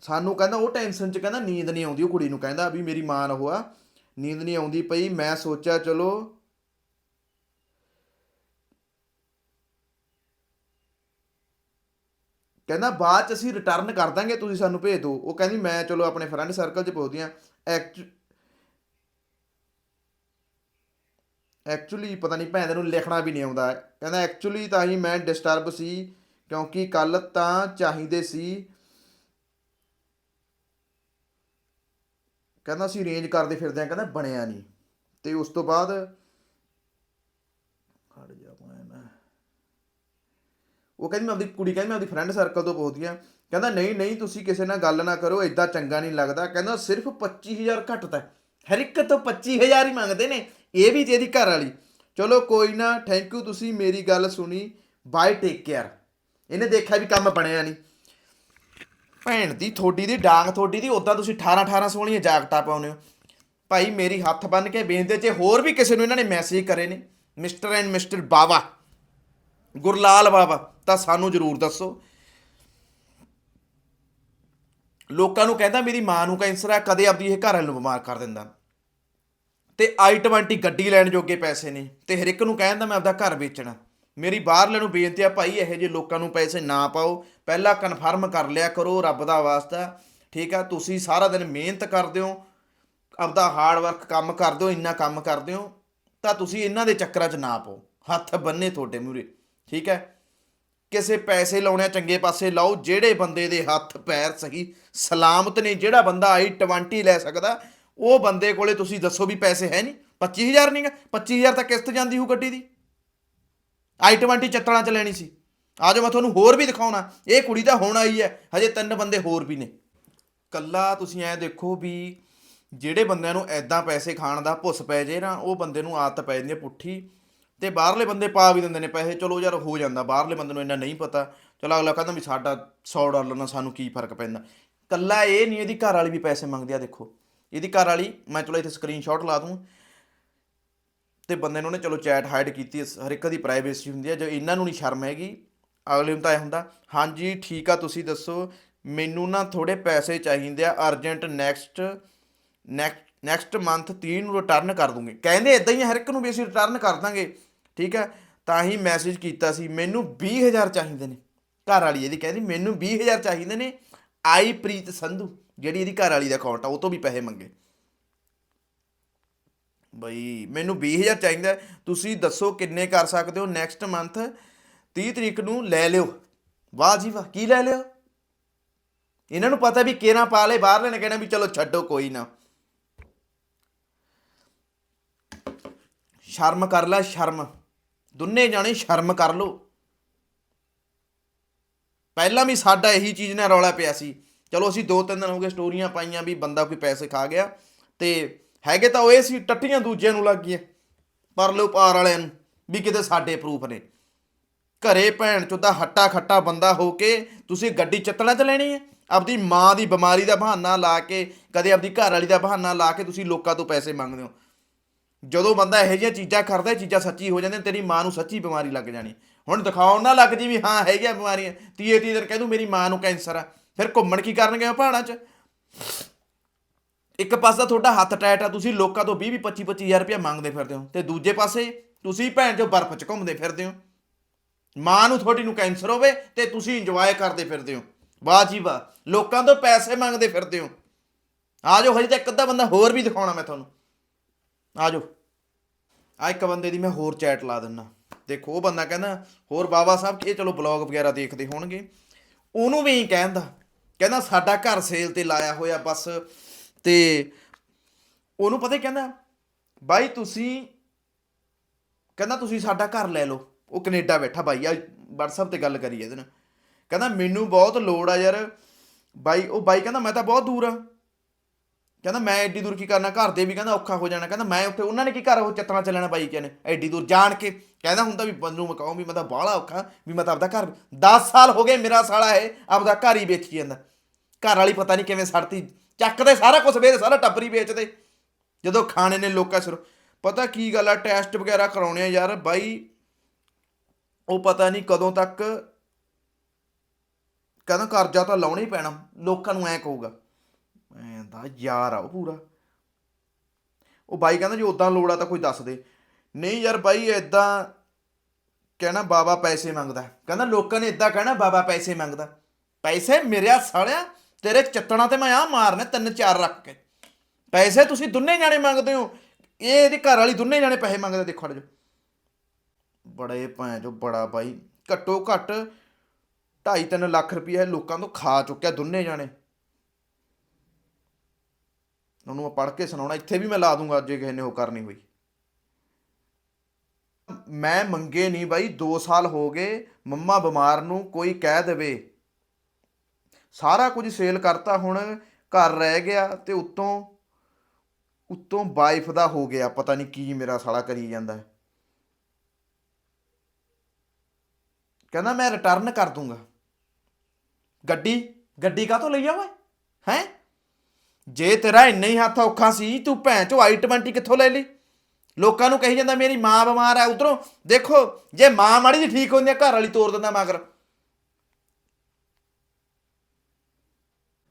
ਸਾਨੂੰ ਕਹਿੰਦਾ, ਉਹ ਟੈਨਸ਼ਨ ਚ ਕਹਿੰਦਾ, ਨੀਂਦ ਨਹੀਂ ਆਉਂਦੀ ਉਹ ਕੁੜੀ ਨੂੰ। ਕਹਿੰਦਾ ਵੀ ਮੇਰੀ ਮਾਂ ਨਾ ਹੋਆ, ਨੀਂਦ ਨਹੀਂ ਆਉਂਦੀ ਪਈ। ਮੈਂ ਸੋਚਿਆ, ਚਲੋ ਕਹਿੰਦਾ, ਬਾਅਦ ਚ ਅਸੀਂ ਰਿਟਰਨ ਕਰ ਦਾਂਗੇ, ਤੁਸੀਂ ਸਾਨੂੰ ਭੇਜ ਦਿਓ। ਉਹ ਕਹਿੰਦੀ, ਮੈਂ ਚਲੋ ਆਪਣੇ ਫਰੈਂਡ ਸਰਕਲ ਚ ਪੁੱਛਦੀ ਆ ਐਕਚ ਐਕਚੁਅਲੀ ਪਤਾ ਨਹੀਂ ਭੈਣ ਨੂੰ ਲਿਖਣਾ ਵੀ ਨਹੀਂ ਆਉਂਦਾ। ਕਹਿੰਦਾ ਐਕਚੁਅਲੀ ਤਾਂ ਹੀ ਮੈਂ ਡਿਸਟਰਬ ਸੀ, ਕਿਉਂਕਿ ਕੱਲ ਤਾਂ ਚਾਹੀਦੇ ਸੀ। ਕਹਿੰਦਾ, ਅਸੀਂ ਰੇਂਜ ਕਰਦੇ ਫਿਰਦੇ ਆ ਕਹਿੰਦਾ ਬਣਿਆ ਨਹੀਂ। ਤੇ ਉਸ ਤੋਂ ਬਾਅਦ ਖੜ ਜਾ ਮੈਂ ਉਹ ਕਹਿੰਦੀ, ਮੈਂ ਆਪਦੀ ਕੁੜੀ, ਕਹਿੰਦੀ ਮੈਂ ਆਪਦੀ ਫਰੈਂਡ ਸਰਕਲ ਤੋਂ ਪੁੱਛਦੀ ਆ ਕਹਿੰਦਾ, ਨਹੀਂ ਨਹੀਂ, ਤੁਸੀਂ ਕਿਸੇ ਨਾਲ ਗੱਲ ਨਾ ਕਰੋ ਇਦਾਂ ਚੰਗਾ ਨਹੀਂ ਲੱਗਦਾ। ਕਹਿੰਦਾ, ਸਿਰਫ 25000 ਘੱਟਦਾ ਹਰ ਇੱਕ ਤੋਂ 25000 ਹੀ ਮੰਗਦੇ ਨੇ। ਇਹ ਵੀ ਤੇ ਇਹਦੀ ਘਰ ਵਾਲੀ। ਚਲੋ ਕੋਈ ਨਾ ਥੈਂਕ ਯੂ ਤੁਸੀਂ ਮੇਰੀ ਗੱਲ ਸੁਣੀ। ਬਾਏ ਟੇਕ ਕੇਅਰ ਇਹਨੇ ਦੇਖਿਆ ਵੀ ਕੰਮ ਬਣਿਆ ਨਹੀਂ। ਭੈਣ ਦੀ ਥੋੜੀ ਦੀ ਡਾਂਗ ਥੋੜੀ ਦੀ ਉਦਾਂ ਤੁਸੀਂ 18 18 ਸੋਹਣੀਆਂ ਜਾਕਟਾਂ ਪਾਉਂਦੇ ਹੋ। ਭਾਈ, ਮੇਰੀ ਹੱਥ ਬੰਨ ਕੇ ਬੇਨਤੀ ਜੇ ਹੋਰ ਵੀ ਕਿਸੇ ਨੂੰ ਇਹਨਾਂ ਨੇ ਮੈਸੇਜ ਕਰੇ ਨੇ mister and mister Bawa, Gurlal Bawa, ਤਾਂ ਸਾਨੂੰ ਜ਼ਰੂਰ ਦੱਸੋ। ਲੋਕਾਂ ਨੂੰ ਕਹਿੰਦਾ, ਮੇਰੀ ਮਾਂ ਨੂੰ ਕੈਂਸਰ ਆ, ਕਦੇ ਆਪਦੀ ਇਹ ਘਰ ਵਾਲੇ ਨੂੰ ਬਿਮਾਰ ਕਰ ਦਿੰਦਾ। ਤੇ i20 ਗੱਡੀ ਲੈਣ ਜੋਗੇ ਪੈਸੇ ਨੇ ਤੇ ਹਰ ਇੱਕ ਨੂੰ ਕਹਿੰਦਾ ਮੈਂ ਆਪਦਾ ਘਰ ਵੇਚਣਾ। ਮੇਰੀ ਬਾਹਰਲੇ ਨੂੰ ਬੇਨਤੀ ਆ, ਭਾਈ ਇਹੋ ਜਿਹੇ ਲੋਕਾਂ ਨੂੰ ਪੈਸੇ ਨਾ ਪਾਓ। ਪਹਿਲਾਂ ਕਨਫਰਮ ਕਰ ਲਿਆ ਕਰੋ ਰੱਬ ਦਾ ਵਾਸਤਾ, ਠੀਕ ਆ? ਤੁਸੀਂ ਸਾਰਾ ਦਿਨ ਮਿਹਨਤ ਕਰਦੇ ਹੋ, ਆਪਦਾ ਹਾਰਡ ਵਰਕ ਕੰਮ ਕਰਦੇ ਹੋ, ਇੰਨਾ ਕੰਮ ਕਰਦੇ ਹੋ, ਤਾਂ ਤੁਸੀਂ ਇਹਨਾਂ ਦੇ ਚੱਕਰਾਂ 'ਚ ਨਾ ਪਾਓ। ਹੱਥ ਬੰਨੇ ਤੁਹਾਡੇ ਮੂਰੇ ਠੀਕ ਹੈ? ਕਿਸੇ ਪੈਸੇ ਲਾਉਣੇ ਚੰਗੇ ਪਾਸੇ ਲਾਓ, ਜਿਹੜੇ ਬੰਦੇ ਦੇ ਹੱਥ ਪੈਰ ਸਹੀ ਸਲਾਮਤ ਨੇ, ਜਿਹੜਾ ਬੰਦਾ ਆਈ 20 ਲੈ ਸਕਦਾ ਉਹ ਬੰਦੇ ਕੋਲੇ ਤੁਸੀਂ ਦੱਸੋ ਵੀ ਪੈਸੇ ਹੈ ਨਹੀਂ। 25000 ਨਹੀਂਗਾ 25000 ਤਾਂ ਕਿਸ਼ਤ ਜਾਂਦੀ ਹੋ ਗੱਡੀ ਦੀ। ਆਈ 20 ਚੱਤਣਾ ਚ ਲੈਣੀ ਸੀ। ਆਜੋ ਮੈਂ ਤੁਹਾਨੂੰ ਹੋਰ ਵੀ ਦਿਖਾਉਣਾ। ਇਹ ਕੁੜੀ ਤਾਂ ਹੁਣ ਆਈ ਹੈ। ਹਜੇ ਤਿੰਨ ਬੰਦੇ ਹੋਰ ਵੀ ਨੇ। ਕੱਲਾ ਤੁਸੀਂ ਐ ਦੇਖੋ ਵੀ ਜਿਹੜੇ ਬੰਦਿਆਂ ਨੂੰ ਐਦਾਂ ਪੈਸੇ ਖਾਣ ਦਾ ਭੁੱਸ ਪੈ ਜੇ ਨਾ, ਉਹ ਬੰਦੇ ਨੂੰ ਆਦਤ ਪੈ ਜਾਂਦੀ ਹੈ ਪੁੱਠੀ। ਤੇ ਬਾਹਰਲੇ ਬੰਦੇ ਪਾ ਵੀ ਦਿੰਦੇ ਨੇ ਪੈਸੇ। ਚਲੋ ਯਾਰ, ਹੋ ਜਾਂਦਾ। ਬਾਹਰਲੇ ਬੰਦੇ ਨੂੰ ਇੰਨਾ ਨਹੀਂ ਪਤਾ। ਚਲੋ, ਅਗਲਾ ਕਹਿੰਦਾ ਵੀ ਸਾਡਾ 100 ਡਾਲਰ ਨਾਲ ਸਾਨੂੰ ਕੀ ਫ਼ਰਕ ਪੈਂਦਾ। ਕੱਲਾ ਇਹ ਨਹੀਂ, ਇਹਦੀ ਘਰ ਵਾਲੀ ਵੀ ਪੈਸੇ ਮੰਗਦੀ ਆ, ਦੇਖੋ। ਇਹਦੀ ਘਰ ਵਾਲੀ, ਮੈਂ ਚਲੋ ਇੱਥੇ ਸਕਰੀਨਸ਼ਾਟ ਲਾ ਦੂੰ। ਤੇ ਬੰਦੇ ਨੂੰ ਨੇ ਚਲੋ ਚੈਟ ਹਾਈਡ ਕੀਤੀ ਹਰ ਇੱਕ ਦੀ ਪ੍ਰਾਈਵੇਸੀ ਹੁੰਦੀ ਹੈ, ਜੇ ਇਹਨਾਂ ਨੂੰ ਨਹੀਂ ਸ਼ਰਮ ਹੈਗੀ, ਅਗਲੇ ਨੂੰ ਤਾਂ ਇਹ ਹੁੰਦਾ, ਹਾਂਜੀ, ਠੀਕ ਆ, ਤੁਸੀਂ ਦੱਸੋ, ਮੈਨੂੰ ਨਾ ਥੋੜੇ ਪੈਸੇ ਚਾਹੀਦੇ ਆ urgent next next next month 30 ਨੂੰ ਰਿਟਰਨ ਕਰ ਦੂੰਗੇ। ਕਹਿੰਦੇ ਇਦਾਂ ਹੀ ਹਰ ਇੱਕ ਨੂੰ ਵੀ ਅਸੀਂ ਰਿਟਰਨ ਕਰ ਦਾਂਗੇ, ਠੀਕ ਹੈ ਤਾਂ ਹੀ ਮੈਸੇਜ ਕੀਤਾ ਸੀ, ਮੈਨੂੰ 20000 ਚਾਹੀਦੇ ਨੇ। ਘਰ ਵਾਲੀ ਇਹਦੀ ਕਹਿੰਦੀ, ਮੈਨੂੰ 20000 ਚਾਹੀਦੇ ਨੇ ਆਈ ਪ੍ਰੀਤ ਸੰਧੂ, ਜਿਹੜੀ ਇਹਦੀ ਘਰ ਵਾਲੀ ਦਾ ਅਕਾਊਂਟ ਆ, ਉਹ ਤੋਂ ਵੀ ਪੈਸੇ ਮੰਗੇ। ਬਈ, ਮੈਨੂੰ 20000 ਚਾਹੀਦਾ ਤੁਸੀਂ ਦੱਸੋ ਕਿੰਨੇ ਕਰ ਸਕਦੇ ਹੋ? ਨੈਕਸਟ ਮੰਥ 30 ਤਰੀਕ ਨੂੰ ਲੈ ਲਿਓ। ਵਾਹ ਜੀ ਵਾਹ, ਕੀ ਲੈ ਲਿਓ ਇਹਨਾਂ ਨੂੰ ਪਤਾ ਵੀ ਕਿਹਨਾਂ ਪਾ ਲੇ ਬਾਹਰਲੇ ਨੇ ਕਹਿਣਾ ਵੀ ਚਲੋ ਛੱਡੋ, ਕੋਈ ਨਾ। ਸ਼ਰਮ ਕਰ ਲੈ, ਸ਼ਰਮ। ਦੁੰਨੇ ਜਾਣੇ ਸ਼ਰਮ ਕਰ ਲੋ ਪਹਿਲਾਂ ਵੀ ਸਾਡਾ ਇਹੀ ਚੀਜ਼ ਨਾਲ ਰੌਲਾ ਪਿਆ ਸੀ। ਚਲੋ ਅਸੀਂ ਦੋ ਤਿੰਨ ਦਿਨ ਹੋ ਗਏ ਸਟੋਰੀਆਂ ਪਾਈਆਂ ਵੀ ਬੰਦਾ ਕੋਈ ਪੈਸੇ ਖਾ ਗਿਆ ਤੇ ਹੈਗੇ ਤਾਂ ਉਹ ਇਹ ਸੀ ਟੱਟੀਆਂ ਦੂਜਿਆਂ ਨੂੰ ਲੱਗ ਗਈਆਂ ਪਰ ਲੋ ਪਾਰ ਵਾਲਿਆਂ ਨੂੰ ਵੀ ਕਿਤੇ ਸਾਡੇ ਪ੍ਰੂਫ ਨੇ। ਘਰੇ ਭੈਣ ਚੋਦਾ ਹੱਟਾ ਖੱਟਾ ਬੰਦਾ ਹੋ ਕੇ ਤੁਸੀਂ ਗੱਡੀ ਚੱਤਣਾ ਚ ਲੈਣੀ ਹੈ? ਆਪਦੀ ਮਾਂ ਦੀ ਬਿਮਾਰੀ ਦਾ ਬਹਾਨਾ ਲਾ ਕੇ, ਕਦੇ ਆਪਦੀ ਘਰ ਵਾਲੀ ਦਾ ਬਹਾਨਾ ਲਾ ਕੇ ਤੁਸੀਂ ਲੋਕਾਂ ਤੋਂ ਪੈਸੇ ਮੰਗਦੇ ਹੋ। ਜਦੋਂ ਬੰਦਾ ਇਹੋ ਜਿਹੀਆਂ ਚੀਜ਼ਾਂ ਕਰਦਾ, ਇਹ ਚੀਜ਼ਾਂ ਸੱਚੀ ਹੋ ਜਾਂਦੀਆਂ, ਤੇਰੀ ਮਾਂ ਨੂੰ ਸੱਚੀ ਬਿਮਾਰੀ ਲੱਗ ਜਾਣੀ। ਹੁਣ ਦਿਖਾਉਣ ਨਾ ਲੱਗ ਜੀ ਵੀ ਹਾਂ ਹੈਗੀਆਂ ਬਿਮਾਰੀਆਂ। ਤੀਏ ਤੀਏ ਦਿਨ ਕਹਿ ਦੂੰ ਮੇਰੀ ਮਾਂ ਨੂੰ ਕੈਂਸਰ ਆ। ਫਿਰ ਘੁੰਮਣ ਕੀ ਕਰਨਗੇ ਉਹ ਪਹਾੜਾਂ 'ਚ? ਇੱਕ ਪਾਸਾ ਤੁਹਾਡਾ ਹੱਥ ਟੈਟ ਆ, ਤੁਸੀਂ ਲੋਕਾਂ ਤੋਂ 20 20 25 25000 ਰੁਪਏ ਮੰਗਦੇ ਫਿਰਦੇ ਹੋ। ਤੇ ਦੂਜੇ ਪਾਸੇ ਤੁਸੀਂ ਭੈਣ ਚੋ ਬਰਫ਼ 'ਚ ਘੁੰਮਦੇ ਫਿਰਦੇ ਹੋ। ਮਾਂ ਨੂੰ ਤੁਹਾਡੀ ਨੂੰ ਕੈਂਸਰ ਹੋਵੇ ਤੇ ਤੁਸੀਂ ਇੰਜੋਏ ਕਰਦੇ ਫਿਰਦੇ ਹੋ। ਵਾਹ ਜੀ ਵਾਹ, ਲੋਕਾਂ ਤੋਂ ਪੈਸੇ ਮੰਗਦੇ ਫਿਰਦੇ ਹੋ। ਆ ਜਾਓ, ਹਜੇ ਤਾਂ ਇੱਕ ਅੱਧਾ ਬੰਦਾ ਹੋਰ ਵੀ ਦਿਖਾਉਣਾ ਮੈਂ ਤੁਹਾਨੂੰ। ਆ ਜਾਓ। ਆ ਇੱਕ ਬੰਦੇ ਦੀ ਮੈਂ ਹੋਰ ਚੈਟ ਲਾ ਦਿੰਨਾ। ਦੇਖੋ, ਉਹ ਬੰਦਾ ਕਹਿੰਦਾ, ਹੋਰ ਬਾਬਾ ਸਾਹਿਬ, ਇਹ ਚਲੋ ਬਲੌਗ ਵਗੈਰਾ ਦੇਖਦੇ ਹੋਣਗੇ। ਉਹਨੂੰ ਵੀ ਕਹਿੰਦਾ ਕਹਿੰਦਾ ਸਾਡਾ ਘਰ ਸੇਲ ਤੇ ਲਾਇਆ ਹੋਇਆ ਬਸ। ਤੇ ਉਹਨੂੰ ਪਤਾ ਕਹਿੰਦਾ? ਬਾਈ, ਤੁਸੀਂ, ਕਹਿੰਦਾ ਤੁਸੀਂ ਸਾਡਾ ਘਰ ਲੈ ਲਓ। ਉਹ ਕੈਨੇਡਾ ਬੈਠਾ ਬਾਈ ਆ WhatsApp ਤੇ ਗੱਲ ਕਰੀ ਇਹਦੇ ਨਾਲ। ਕਹਿੰਦਾ, ਮੈਨੂੰ ਬਹੁਤ ਲੋੜ ਆ ਯਾਰ। ਬਾਈ, ਉਹ ਬਾਈ ਕਹਿੰਦਾ, ਮੈਂ ਤਾਂ ਬਹੁਤ ਦੂਰ ਆ। ਕਹਿੰਦਾ ਮੈਂ ਐਡੀ ਦੂਰ ਕੀ ਕਰਨਾ, ਘਰ ਦੇ ਵੀ ਕਹਿੰਦਾ ਔਖਾ ਹੋ ਜਾਣਾ, ਕਹਿੰਦਾ ਮੈਂ ਉੱਥੇ ਉਹਨਾਂ ਨੇ ਕੀ ਘਰ ਉਹ ਚੱਤਣਾ ਚੱਲਣਾ ਬਾਈ ਕਹਿੰਦੇ ਐਡੀ ਦੂਰ ਜਾਣ ਕੇ, ਕਹਿੰਦਾ ਹੁੰਦਾ ਵੀ ਬੰਦੂ ਮੈਂ ਵੀ ਮੈਂ ਤਾਂ ਬਾਹਲਾ ਔਖਾ, ਵੀ ਮੈਂ ਤਾਂ ਆਪਦਾ ਘਰ 10 ਸਾਲ ਹੋ ਗਏ ਮੇਰਾ ਸਾਲਾ ਇਹ ਆਪਦਾ ਘਰ ਹੀ ਵੇਚੀ ਜਾਂਦਾ। ਘਰ ਵਾਲੀ ਪਤਾ ਨਹੀਂ ਕਿਵੇਂ ਸੜਤੀ, ਚੱਕਦੇ ਸਾਰਾ ਕੁਝ ਵੇਚ, ਸਾਰਾ ਟੱਬਰੀ ਵੇਚਦੇ। ਜਦੋਂ ਖਾਣੇ ਨੇ ਲੋਕਾਂ ਸਿਰ, ਪਤਾ ਕੀ ਗੱਲ ਆ, ਟੈਸਟ ਵਗੈਰਾ ਕਰਾਉਣੇ ਆ ਯਾਰ, ਬਾਈ, ਉਹ ਪਤਾ ਨਹੀਂ ਕਦੋਂ ਤੱਕ, ਕਹਿੰਦਾ ਕਰਜ਼ਾ ਤਾਂ ਲਾਉਣਾ ਹੀ ਪੈਣਾ, ਲੋਕਾਂ ਨੂੰ ਐ ਕਹੂਗਾ। ਐਂ ਦਾ ਯਾਰ ਆ ਉਹ ਪੂਰਾ। ਉਹ ਬਾਈ ਕਹਿੰਦਾ ਜੇ ਉਦਾਂ ਲੋੜ ਆ ਤਾਂ ਕੋਈ ਦੱਸ ਦੇ। ਨਹੀਂ ਯਾਰ ਬਾਈ ਐਦਾਂ ਕਹਿਣਾ ਬਾਬਾ ਪੈਸੇ ਮੰਗਦਾ। ਕਹਿੰਦਾ ਲੋਕਾਂ ਨੇ ਇਦਾਂ ਕਹਿਣਾ ਬਾਬਾ ਪੈਸੇ ਮੰਗਦਾ। ਪੈਸੇ ਮੇਰੇ ਸਾਲਿਆ, ਤੇਰੇ ਚੱਤਣਾ ਤੇ ਮੈਂ ਆ ਮਾਰਨੇ ਤਿੰਨ ਚਾਰ ਰੱਖ ਕੇ। ਪੈਸੇ ਤੁਸੀਂ ਦੁੰਨੇ ਜਾਣੇ ਮੰਗਦੇ ਹੋ। ਇਹ ਇਹਦੀ ਘਰ ਵਾਲੀ ਦੋਨੇ ਜਾਣੇ ਪੈਸੇ ਮੰਗਦੇ, ਦੇਖੋ ਅੜ ਜੋ। ਬੜੇ ਭੈਣ ਜੋ ਬੜਾ ਬਾਈ। ਘੱਟੋ ਘੱਟ 2.5-3 ਲੱਖ ਰੁਪਏ ਲੋਕਾਂ ਤੋਂ ਖਾ ਚੁੱਕਿਆ ਦੋਨੇ ਜਾਣੇ। ਉਹਨੂੰ ਮੈਂ ਪੜ੍ਹ ਕੇ ਸੁਣਾਉਣਾ, ਇੱਥੇ ਵੀ ਮੈਂ ਲਾ ਦੂੰਗਾ ਜੇ ਕਿਸੇ ਨੇ ਉਹ ਕਰਨੀ ਹੋਈ। ਮੈਂ ਮੰਗੇ ਨਹੀਂ ਬਾਈ 2 ਸਾਲ ਹੋ ਗਏ, ਮੰਮਾ ਬਿਮਾਰ ਨੂੰ, ਕੋਈ ਕਹਿ ਦੇਵੇ। ਸਾਰਾ ਕੁਝ ਸੇਲ ਕਰਤਾ ਹੁਣ, ਘਰ ਰਹਿ ਗਿਆ ਤੇ ਉੱਤੋਂ ਉੱਤੋਂ ਵਾਈਫ ਦਾ ਹੋ ਗਿਆ, ਪਤਾ ਨਹੀਂ ਕੀ ਮੇਰਾ ਸਾਲਾ ਕਰੀ ਜਾਂਦਾ ਹੈ। ਕਹਿੰਦਾ ਮੈਂ ਰਿਟਰਨ ਕਰ ਦੂੰਗਾ। ਗੱਡੀ ਗੱਡੀ ਕਾਹ ਤੋਂ ਲਈ ਆ ਓਏ? ਹੈ? ਜੇ ਤੇਰਾ ਇੰਨਾ ਹੀ ਹੱਥ ਔਖਾ ਸੀ, ਤੂੰ ਭੈਣ ਚੋ i20 ਕਿੱਥੋਂ ਲੈ ਲਈ? ਲੋਕਾਂ ਨੂੰ ਕਹੀ ਜਾਂਦਾ, ਮੇਰੀ ਮਾਂ ਬਿਮਾਰ ਹੈ ਉਧਰੋਂ ਦੇਖੋ, ਜੇ ਮਾਂ ਮਾੜੀ ਜੀ ਠੀਕ ਹੁੰਦੀ ਹੈ ਘਰ ਵਾਲੀ ਤੋੜ ਦਿੰਦਾ ਮਗਰ।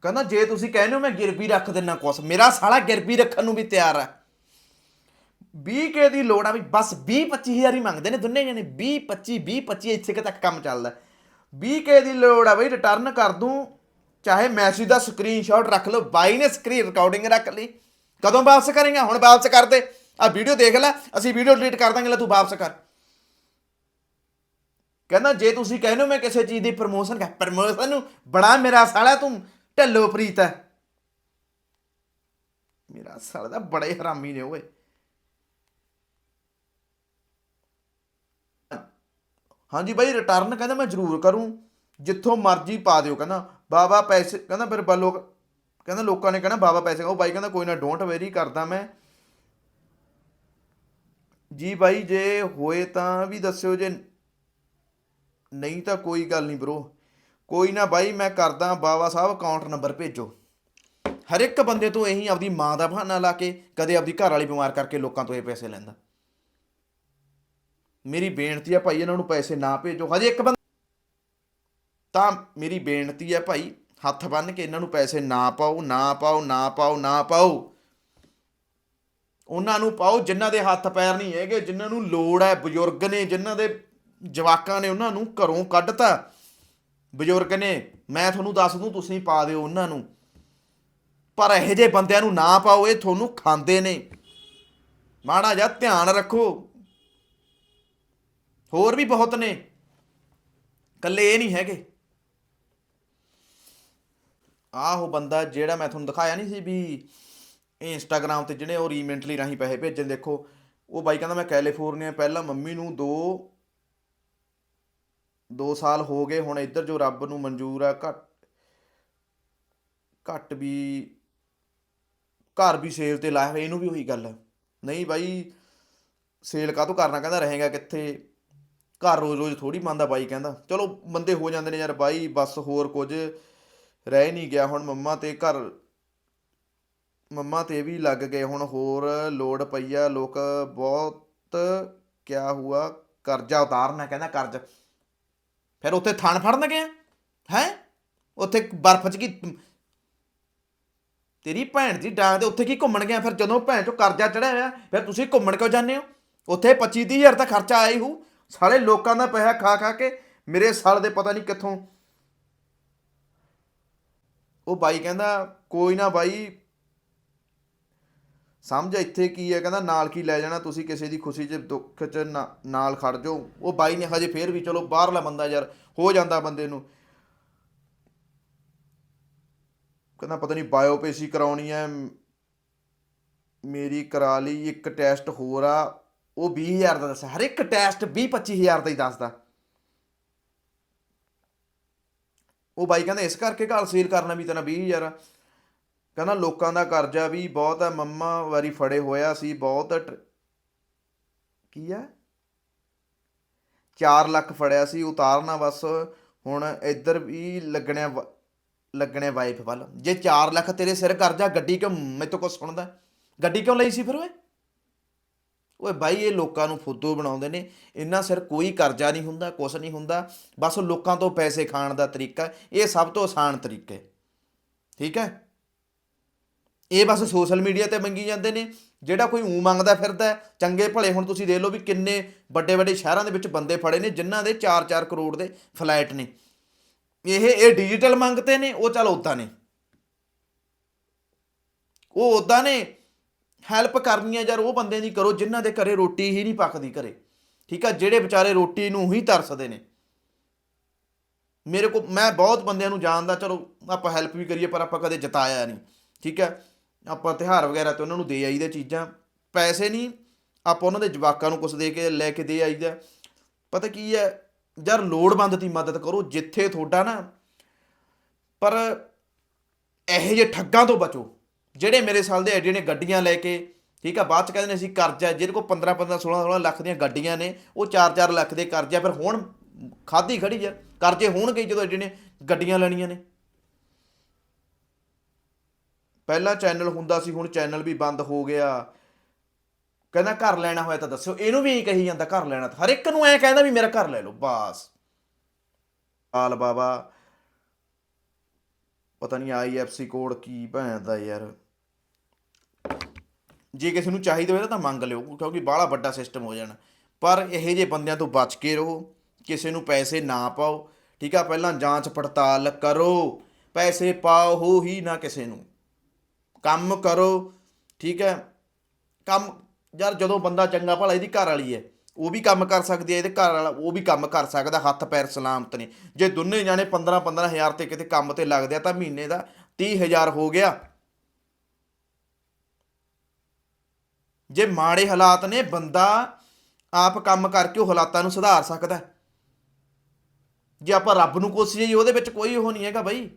ਕਹਿੰਦਾ, ਜੇ ਤੁਸੀਂ ਕਹਿੰਦੇ ਹੋ, ਮੈਂ ਗਿਰਵੀ ਰੱਖ ਦਿੰਨਾ ਕੁਛ। ਮੇਰਾ ਸਾਲਾ ਗਿਰਵੀ ਰੱਖਣ ਨੂੰ ਵੀ ਤਿਆਰ ਹੈ 20 ਕੇ ਦੀ ਲੋੜ ਆ ਵੀ ਬਸ 20 25000 ਹੀ ਮੰਗਦੇ ਨੇ ਦੋਨੇ ਜਣੇ। 20 25 20 25 ਇੱਥੇ ਤੱਕ ਕੰਮ ਚੱਲਦਾ। 20 ਕੇ ਦੀ ਲੋੜ ਆ ਬਈ ਰਿਟਰਨ ਕਰ ਦੂੰ। ਚਾਹੇ ਮੈਸੇਜ ਦਾ ਸਕਰੀਨਸ਼ਾਟ ਰੱਖ ਲਓ, ਬਾਈ ਨੇ ਸਕਰੀਨ ਰਿਕਾਰਡਿੰਗ ਰੱਖ ਲਈ। ਕਦੋਂ ਵਾਪਸ ਕਰੇਗਾ? ਹੁਣ ਵਾਪਸ ਕਰ ਦੇ। ਆ ਵੀਡੀਓ ਦੇਖ ਲੈ, ਅਸੀਂ ਵੀਡੀਓ ਡਿਲੀਟ ਕਰ ਦਾਂਗੇ, ਲੈ ਤੂੰ ਵਾਪਸ ਕਰ। ਕਹਿੰਦਾ, ਜੇ ਤੁਸੀਂ ਕਹਿੰਦੇ ਹੋ ਮੈਂ ਕਿਸੇ ਚੀਜ਼ ਦੀ ਪ੍ਰਮੋਸ਼ਨ ਕਰ ਪ੍ਰਮੋਸ਼ਨ ਨੂੰ ਬੜਾ ਮੇਰਾ ਸਾਲਾ ਤੂੰ ਢੱਲੋ ਪ੍ਰੀਤ ਹੈ। ਮੇਰਾ ਸਾਲਾ ਦਾ ਬੜੇ ਹਰਾਮੀ ਨੇ, ਓਏ। ਹਾਂਜੀ ਬਾਈ ਰਿਟਰਨ ਕਹਿੰਦਾ ਮੈਂ ਜ਼ਰੂਰ ਕਰੂੰ। ਜਿੱਥੋਂ ਮਰਜ਼ੀ ਪਾ ਦਿਓ, ਕਹਿੰਦਾ। ਬਾਬਾ ਪੈਸੇ, ਕਹਿੰਦਾ ਫਿਰ ਬਾ ਲੋਕ, ਕਹਿੰਦਾ ਲੋਕਾਂ ਨੇ ਕਹਿਣਾ ਬਾਬਾ ਪੈਸੇ ਉਹ ਬਾਈ ਕਹਿੰਦਾ ਕੋਈ ਨਾ ਡੋਂਟ ਵੈਰੀ ਕਰਦਾ ਮੈਂ। ਜੀ ਬਾਈ, ਜੇ ਹੋਏ ਤਾਂ ਵੀ ਦੱਸਿਓ, ਜੇ ਨਹੀਂ ਤਾਂ ਕੋਈ ਗੱਲ ਨਹੀਂ ਬ్రో ਕੋਈ ਨਾ ਬਾਈ, ਮੈਂ ਕਰਦਾ ਬਾਬਾ ਸਾਹਿਬ ਅਕਾਊਂਟ ਨੰਬਰ ਭੇਜੋ। ਹਰ ਇੱਕ ਬੰਦੇ ਤੋਂ ਇਹੀ ਆਪਦੀ ਮਾਂ ਦਾ ਬਹਾਨਾ ਲਾ ਕੇ ਕਦੇ ਆਪਦੀ ਘਰ ਵਾਲੀ ਬਿਮਾਰ ਕਰਕੇ ਲੋਕਾਂ ਤੋਂ ਇਹ ਪੈਸੇ ਲੈਂਦਾ। ਮੇਰੀ ਬੇਨਤੀ ਆ ਭਾਈ, ਇਹਨਾਂ ਨੂੰ ਪੈਸੇ ਨਾ ਭੇਜੋ। ਹਜੇ ਇੱਕ ਬੰਦਾ ਤਾਂ ਮੇਰੀ ਬੇਨਤੀ ਹੈ ਭਾਈ, ਹੱਥ ਬੰਨ ਕੇ ਇਹਨਾਂ ਨੂੰ ਪੈਸੇ ਨਾ ਪਾਓ ਨਾ ਪਾਓ ਨਾ ਪਾਓ ਨਾ ਪਾਓ। ਉਹਨਾਂ ਨੂੰ ਪਾਓ ਜਿਨ੍ਹਾਂ ਦੇ ਹੱਥ ਪੈਰ ਨਹੀਂ ਹੈਗੇ, ਜਿਨ੍ਹਾਂ ਨੂੰ ਲੋੜ ਹੈ, ਬਜ਼ੁਰਗ ਨੇ, ਜਿਨ੍ਹਾਂ ਦੇ ਜਵਾਕਾਂ ਨੇ ਉਹਨਾਂ ਨੂੰ ਘਰੋਂ ਕੱਢਤਾ। ਬਜ਼ੁਰਗ ਨੇ, ਮੈਂ ਤੁਹਾਨੂੰ ਦੱਸ ਦੂੰ, ਤੁਸੀਂ ਪਾ ਦਿਓ ਉਹਨਾਂ ਨੂੰ। ਪਰ ਇਹੋ ਜਿਹੇ ਬੰਦਿਆਂ ਨੂੰ ਨਾ ਪਾਓ, ਇਹ ਤੁਹਾਨੂੰ ਖਾਂਦੇ ਨੇ। ਮਾੜਾ ਜਿਹਾ ਧਿਆਨ ਰੱਖੋ। ਹੋਰ ਵੀ ਬਹੁਤ ਨੇ। ਕੱਲੇ ਇਹ ਨਹੀਂ ਹੈਗੇ। ਆਹ ਉਹ ਬੰਦਾ ਜਿਹੜਾ ਮੈਂ ਤੁਹਾਨੂੰ ਦਿਖਾਇਆ ਨਹੀਂ ਸੀ ਵੀ ਇੰਸਟਾਗ੍ਰam ਤੇ ਜਿਹੜੇ ਉਹ ਰੀਮੈਂਟਲੀ ਰਾਹੀਂ ਪੈਸੇ ਭੇਜਣ ਦੇਖੋ, ਉਹ ਬਾਈ ਕਹਿੰਦਾ ਮੈਂ ਕੈਲੀਫੋਰਨੀਆ ਪਹਿਲਾਂ ਮੰਮੀ ਨੂੰ ਦੋ ਦੋ ਸਾਲ ਹੋ ਗਏ, ਹੁਣ ਇੱਧਰ ਜੋ ਰੱਬ ਨੂੰ ਮਨਜ਼ੂਰ ਆ, ਘੱਟ ਘੱਟ ਵੀ, ਘਰ ਵੀ ਸੇਲ ਤੇ ਲਾਇਆ ਹੋਇਆ, ਇਹਨੂੰ ਵੀ ਉਹੀ ਗੱਲ ਹੈ ਨਹੀਂ ਬਾਈ ਸੇਲ ਕਾਹਤੋਂ ਕਰਨਾ ਕਹਿੰਦਾ, ਰਹੇਗਾ ਕਿੱਥੇ? ਘਰ ਰੋਜ਼ ਰੋਜ਼ ਥੋੜੀ ਮੰਨਦਾ ਬਾਈ ਕਹਿੰਦਾ। ਚਲੋ, ਬੰਦੇ ਹੋ ਜਾਂਦੇ ਨੇ ਯਾਰ ਬਾਈ, ਬਸ ਹੋਰ ਕੁਝ। ਰਹਿ ਨਹੀਂ ਗਿਆ। ਹੁਣ ਮੰਮਾ ਤੇ ਘਰ ਮੰਮਾ ਤੇ ਵੀ ਲੱਗ ਗਏ। ਹੁਣ ਹੋਰ ਲੋੜ ਪਈ ਆ। ਲੋਕ ਬਹੁਤ ਕਿਆ ਹੁਆ, ਕਰਜ਼ਾ ਉਤਾਰਨਾ, ਕਹਿੰਦਾ ਕਰਜ਼। ਫਿਰ ਉੱਥੇ ਥਾਣ ਫੜਨਗੇ? ਹੈ? ਉੱਥੇ ਬਰਫ਼ 'ਚ ਕੀ ਤੇਰੀ ਭੈਣ ਦੀ ਡਾਂਗ ਦੇ ਉੱਥੇ ਕੀ ਘੁੰਮਣ ਗਿਆ? ਫਿਰ ਜਦੋਂ ਭੈਣ ਚੋਂ ਕਰਜ਼ਾ ਚੜਿਆ ਹੋਇਆ, ਫਿਰ ਤੁਸੀਂ ਘੁੰਮਣ ਕਿਉਂ ਜਾਂਦੇ ਹੋ? ਉੱਥੇ 25 ਤੀਹ ਹਜ਼ਾਰ ਦਾ ਖਰਚਾ ਆਇਆ ਹੀ ਹੂ ਸਾਰੇ ਲੋਕਾਂ ਦਾ ਪੈਸਾ ਖਾ ਖਾ ਕੇ ਮੇਰੇ ਸਾਲ ਦੇ ਪਤਾ ਨਹੀਂ ਕਿੱਥੋਂ ਉਹ ਬਾਈ ਕਹਿੰਦਾ, ਕੋਈ ਨਾ ਬਾਈ। ਸਮਝ ਇੱਥੇ ਕੀ ਹੈ? ਕਹਿੰਦਾ, ਨਾਲ ਕੀ ਲੈ ਜਾਣਾ? ਤੁਸੀਂ ਕਿਸੇ ਦੀ ਖੁਸ਼ੀ 'ਚ, ਦੁੱਖ 'ਚ ਨਾ- ਨਾਲ ਖੜ ਜਾਓ। ਉਹ ਬਾਈ ਨੇ ਹਜੇ ਫੇਰ ਵੀ, ਚਲੋ, ਬਾਹਰਲਾ ਬੰਦਾ ਯਾਰ, ਹੋ ਜਾਂਦਾ ਬੰਦੇ ਨੂੰ। ਕਹਿੰਦਾ, ਪਤਾ ਨਹੀਂ ਬਾਇਓਪੇਸੀ ਕਰਾਉਣੀ ਹੈ। ਮੇਰੀ ਕਰਾ ਲਈ, ਇੱਕ ਟੈਸਟ ਹੋਰ ਆ। ਉਹ 20000 ਦਾ ਦੱਸਿਆ ਹਰ ਇੱਕ ਟੈਸਟ 20 25000 ਦਾ ਹੀ ਦੱਸਦਾ। ਉਹ ਬਾਈ ਕਹਿੰਦਾ ਇਸ ਕਰਕੇ ਘਰ ਸੇਲ ਕਰਨਾ ਵੀ ਤੈਨੂੰ 20000 ਆ। ਕਹਿੰਦਾ ਲੋਕਾਂ ਦਾ ਕਰਜ਼ਾ ਵੀ ਬਹੁਤ ਹੈ ਮੰਮਾ ਵਾਰੀ ਫੜੇ ਹੋਇਆ ਸੀ, ਬਹੁਤ ਟਰ- ਕੀ ਆ? 4 ਲੱਖ ਫੜਿਆ ਸੀ, ਉਤਾਰਨਾ ਬਸ। ਹੁਣ ਇੱਧਰ ਵੀ ਲੱਗਣਿਆ ਵ- ਲੱਗਣੇ ਵਾਈਫ ਵੱਲ। ਜੇ 4 ਲੱਖ ਤੇਰੇ ਸਿਰ ਕਰਜ਼ਾ, ਗੱਡੀ ਕਿਉਂ ਮੈਥੋਂ ਕੁਛ ਸੁਣਦਾ? ਗੱਡੀ ਕਿਉਂ ਲਈ ਸੀ ਫਿਰ ਓਏ? ਓਏ ਬਾਈ, ਇਹ ਲੋਕਾਂ ਨੂੰ ਫੁੱਦੂ ਬਣਾਉਂਦੇ ਨੇ। ਇਹਨਾਂ ਸਿਰ ਕੋਈ ਕਰਜ਼ਾ ਨਹੀਂ ਹੁੰਦਾ, ਕੁਛ ਨਹੀਂ ਹੁੰਦਾ। ਬਸ ਲੋਕਾਂ ਤੋਂ ਪੈਸੇ ਖਾਣ ਦਾ ਤਰੀਕਾ ਇਹ ਸਭ ਤੋਂ ਆਸਾਨ ਤਰੀਕਾ ਹੈ। ਠੀਕ ਹੈ? ਇਹ ਬਸ ਸੋਸ਼ਲ ਮੀਡੀਆ ਤੇ ਮੰਗੀ ਜਾਂਦੇ ਨੇ। ਜਿਹੜਾ ਕੋਈ ਊ ਮੰਗਦਾ ਫਿਰਦਾ ਚੰਗੇ ਭਲੇ, ਹੁਣ ਤੁਸੀਂ ਦੇਖ ਲਓ ਵੀ ਕਿੰਨੇ ਵੱਡੇ ਵੱਡੇ ਸ਼ਹਿਰਾਂ ਦੇ ਵਿੱਚ ਬੰਦੇ ਫੜੇ ਨੇ, ਜਿਨ੍ਹਾਂ ਦੇ 4-4 ਕਰੋੜ ਦੇ ਫਲੈਟ ਨੇ। ਇਹ ਇਹ ਡਿਜੀਟਲ ਮੰਗਤੇ ਨੇ, ਉਹ ਚੱਲ ਉਦਾਂ ਨੇ। ਉਹ ਉਦਾਂ ਨੇ ਹੈਲਪ ਕਰਨੀ ਹੈ ਯਾਰ, ਉਹ ਬੰਦੇ ਦੀ ਕਰੋ, ਜਿਨ੍ਹਾਂ ਦੇ ਘਰੇ ਰੋਟੀ ਹੀ ਨਹੀਂ ਪੱਕਦੀ ਘਰੇ। ਠੀਕ ਆ, ਜਿਹੜੇ ਵਿਚਾਰੇ ਰੋਟੀ ਨੂੰ ਹੀ ਤਰਸਦੇ ਨੇ। ਮੇਰੇ ਕੋ, ਮੈਂ ਬਹੁਤ ਬੰਦਿਆਂ ਨੂੰ ਜਾਣਦਾ, ਚਲੋ, ਆਪਾਂ ਹੈਲਪ ਵੀ ਕਰੀਏ, ਪਰ ਆਪਾਂ ਕਦੇ ਜਤਾਇਆ ਨਹੀਂ। ਠੀਕ ਹੈ ਆਪਾਂ ਤਿਉਹਾਰ ਵਗੈਰਾ ਤੇ ਉਹਨਾਂ ਨੂੰ ਦੇ ਆਈਦੇ ਚੀਜ਼ਾਂ। ਪੈਸੇ ਨਹੀਂ, ਆਪਾਂ ਉਹਨਾਂ ਦੇ ਜਵਾਕਾਂ ਨੂੰ ਕੁਝ ਦੇ ਕੇ, ਲੈ ਕੇ ਦੇ ਆਈਦਾ। ਪਤਾ ਕੀ ਹੈ ਯਾਰ, ਲੋੜਵੰਦ ਦੀ ਮਦਦ ਕਰੋ, ਜਿੱਥੇ ਤੁਹਾਡਾ ਨਾ, ਪਰ ਇਹੋ ਜਿਹੇ ਠੱਗਾਂ ਤੋਂ ਬਚੋ। ਜਿਹੜੇ ਮੇਰੇ ਸਾਲ ਦੇ ਐਡੇ ਨੇ ਗੱਡੀਆਂ ਲੈ ਕੇ, ਠੀਕ ਆ, ਬਾਅਦ ਚ ਕਹਿੰਦੇ ਨੇ ਅਸੀਂ ਕਰਜ਼ਾ ਜਿਹਦੇ ਕੋਲ 15 15 16 16 ਲੱਖ ਦੀਆਂ ਗੱਡੀਆਂ ਨੇ, ਉਹ 4-4 ਲੱਖ ਦੇ ਕਰਜ਼ਾ ਫਿਰ ਹੁਣ ਖਾਦੀ ਖੜੀ ਯਾਰ ਕਰਜ਼ੇ ਹੋਣਗੇ ਜਦੋਂ ਐਡੇ ਨੇ ਗੱਡੀਆਂ ਲੈਣੀਆਂ ਨੇ। ਪਹਿਲਾ ਚੈਨਲ ਹੁੰਦਾ ਸੀ, ਹੁਣ ਚੈਨਲ ਵੀ ਬੰਦ ਹੋ ਗਿਆ। ਕਹਿੰਦਾ ਘਰ ਲੈਣਾ ਹੋਇਆ ਤਾਂ ਦੱਸਿਓ, ਇਹਨੂੰ ਵੀ ਇਹੀ ਕਹੀ ਜਾਂਦਾ, ਘਰ ਲੈਣਾ ਤਾਂ। ਹਰ ਇੱਕ ਨੂੰ ਐ ਕਹਿੰਦਾ ਵੀ ਮੇਰਾ ਘਰ ਲੈ ਲਓ, ਬਸ। ਆਲ ਬਾਬਾ, ਪਤਾ ਨਹੀਂ ਆਈਐਫਸੀ ਕੋਡ ਕੀ ਭੈਣ ਦਾ ਯਾਰ। ਜੇ ਕਿਸੇ ਨੂੰ ਚਾਹੀਦਾ ਹੋਵੇ ਤਾਂ ਮੰਗ ਲਿਓ, ਕਿਉਂਕਿ ਬਾਹਲਾ ਵੱਡਾ ਸਿਸਟਮ ਹੋ ਜਾਣਾ। ਪਰ ਇਹੋ ਜਿਹੇ ਬੰਦਿਆਂ ਤੋਂ ਬਚ ਕੇ ਰਹੋ, ਕਿਸੇ ਨੂੰ ਪੈਸੇ ਨਾ ਪਾਓ, ਠੀਕ ਆ, ਪਹਿਲਾਂ ਜਾਂਚ ਪੜਤਾਲ ਕਰੋ, ਪੈਸੇ ਪਾਓ ਹੀ ਨਾ ਕਿਸੇ ਨੂੰ। ਕੰਮ ਕਰੋ, ਠੀਕ ਹੈ, ਕੰਮ, ਯਾਰ ਜਦੋਂ ਬੰਦਾ ਚੰਗਾ ਭਲਾ ਇਹਦੀ ਘਰ ਵਾਲੀ ਹੈ, ਉਹ ਵੀ ਕੰਮ ਕਰ ਸਕਦੀ ਹੈ, ਇਹਦੇ ਘਰ ਵਾਲਾ ਉਹ ਵੀ ਕੰਮ ਕਰ ਸਕਦਾ, ਹੱਥ ਪੈਰ ਸਲਾਮਤ ਨੇ। ਜੇ ਦੋਨੇ ਜਾਣੇ 15 15000 ਤੇ ਕਿਤੇ ਕੰਮ ਤੇ ਲੱਗਦੇ ਆ ਤਾਂ ਮਹੀਨੇ ਦਾ 30000 ਹੋ ਗਿਆ। ਜੇ ਮਾੜੇ ਹਾਲਾਤ ਨੇ, ਬੰਦਾ ਆਪ ਕੰਮ ਕਰਕੇ ਉਹ ਹਾਲਾਤਾਂ ਨੂੰ ਸੁਧਾਰ ਸਕਦਾ ਜੇ ਆਪਾਂ ਰੱਬ ਨੂੰ ਕੋਸੀਏ ਉਹਦੇ ਵਿੱਚ ਕੋਈ ਉਹ ਨਹੀਂ ਹੈਗਾ ਬਾਈ।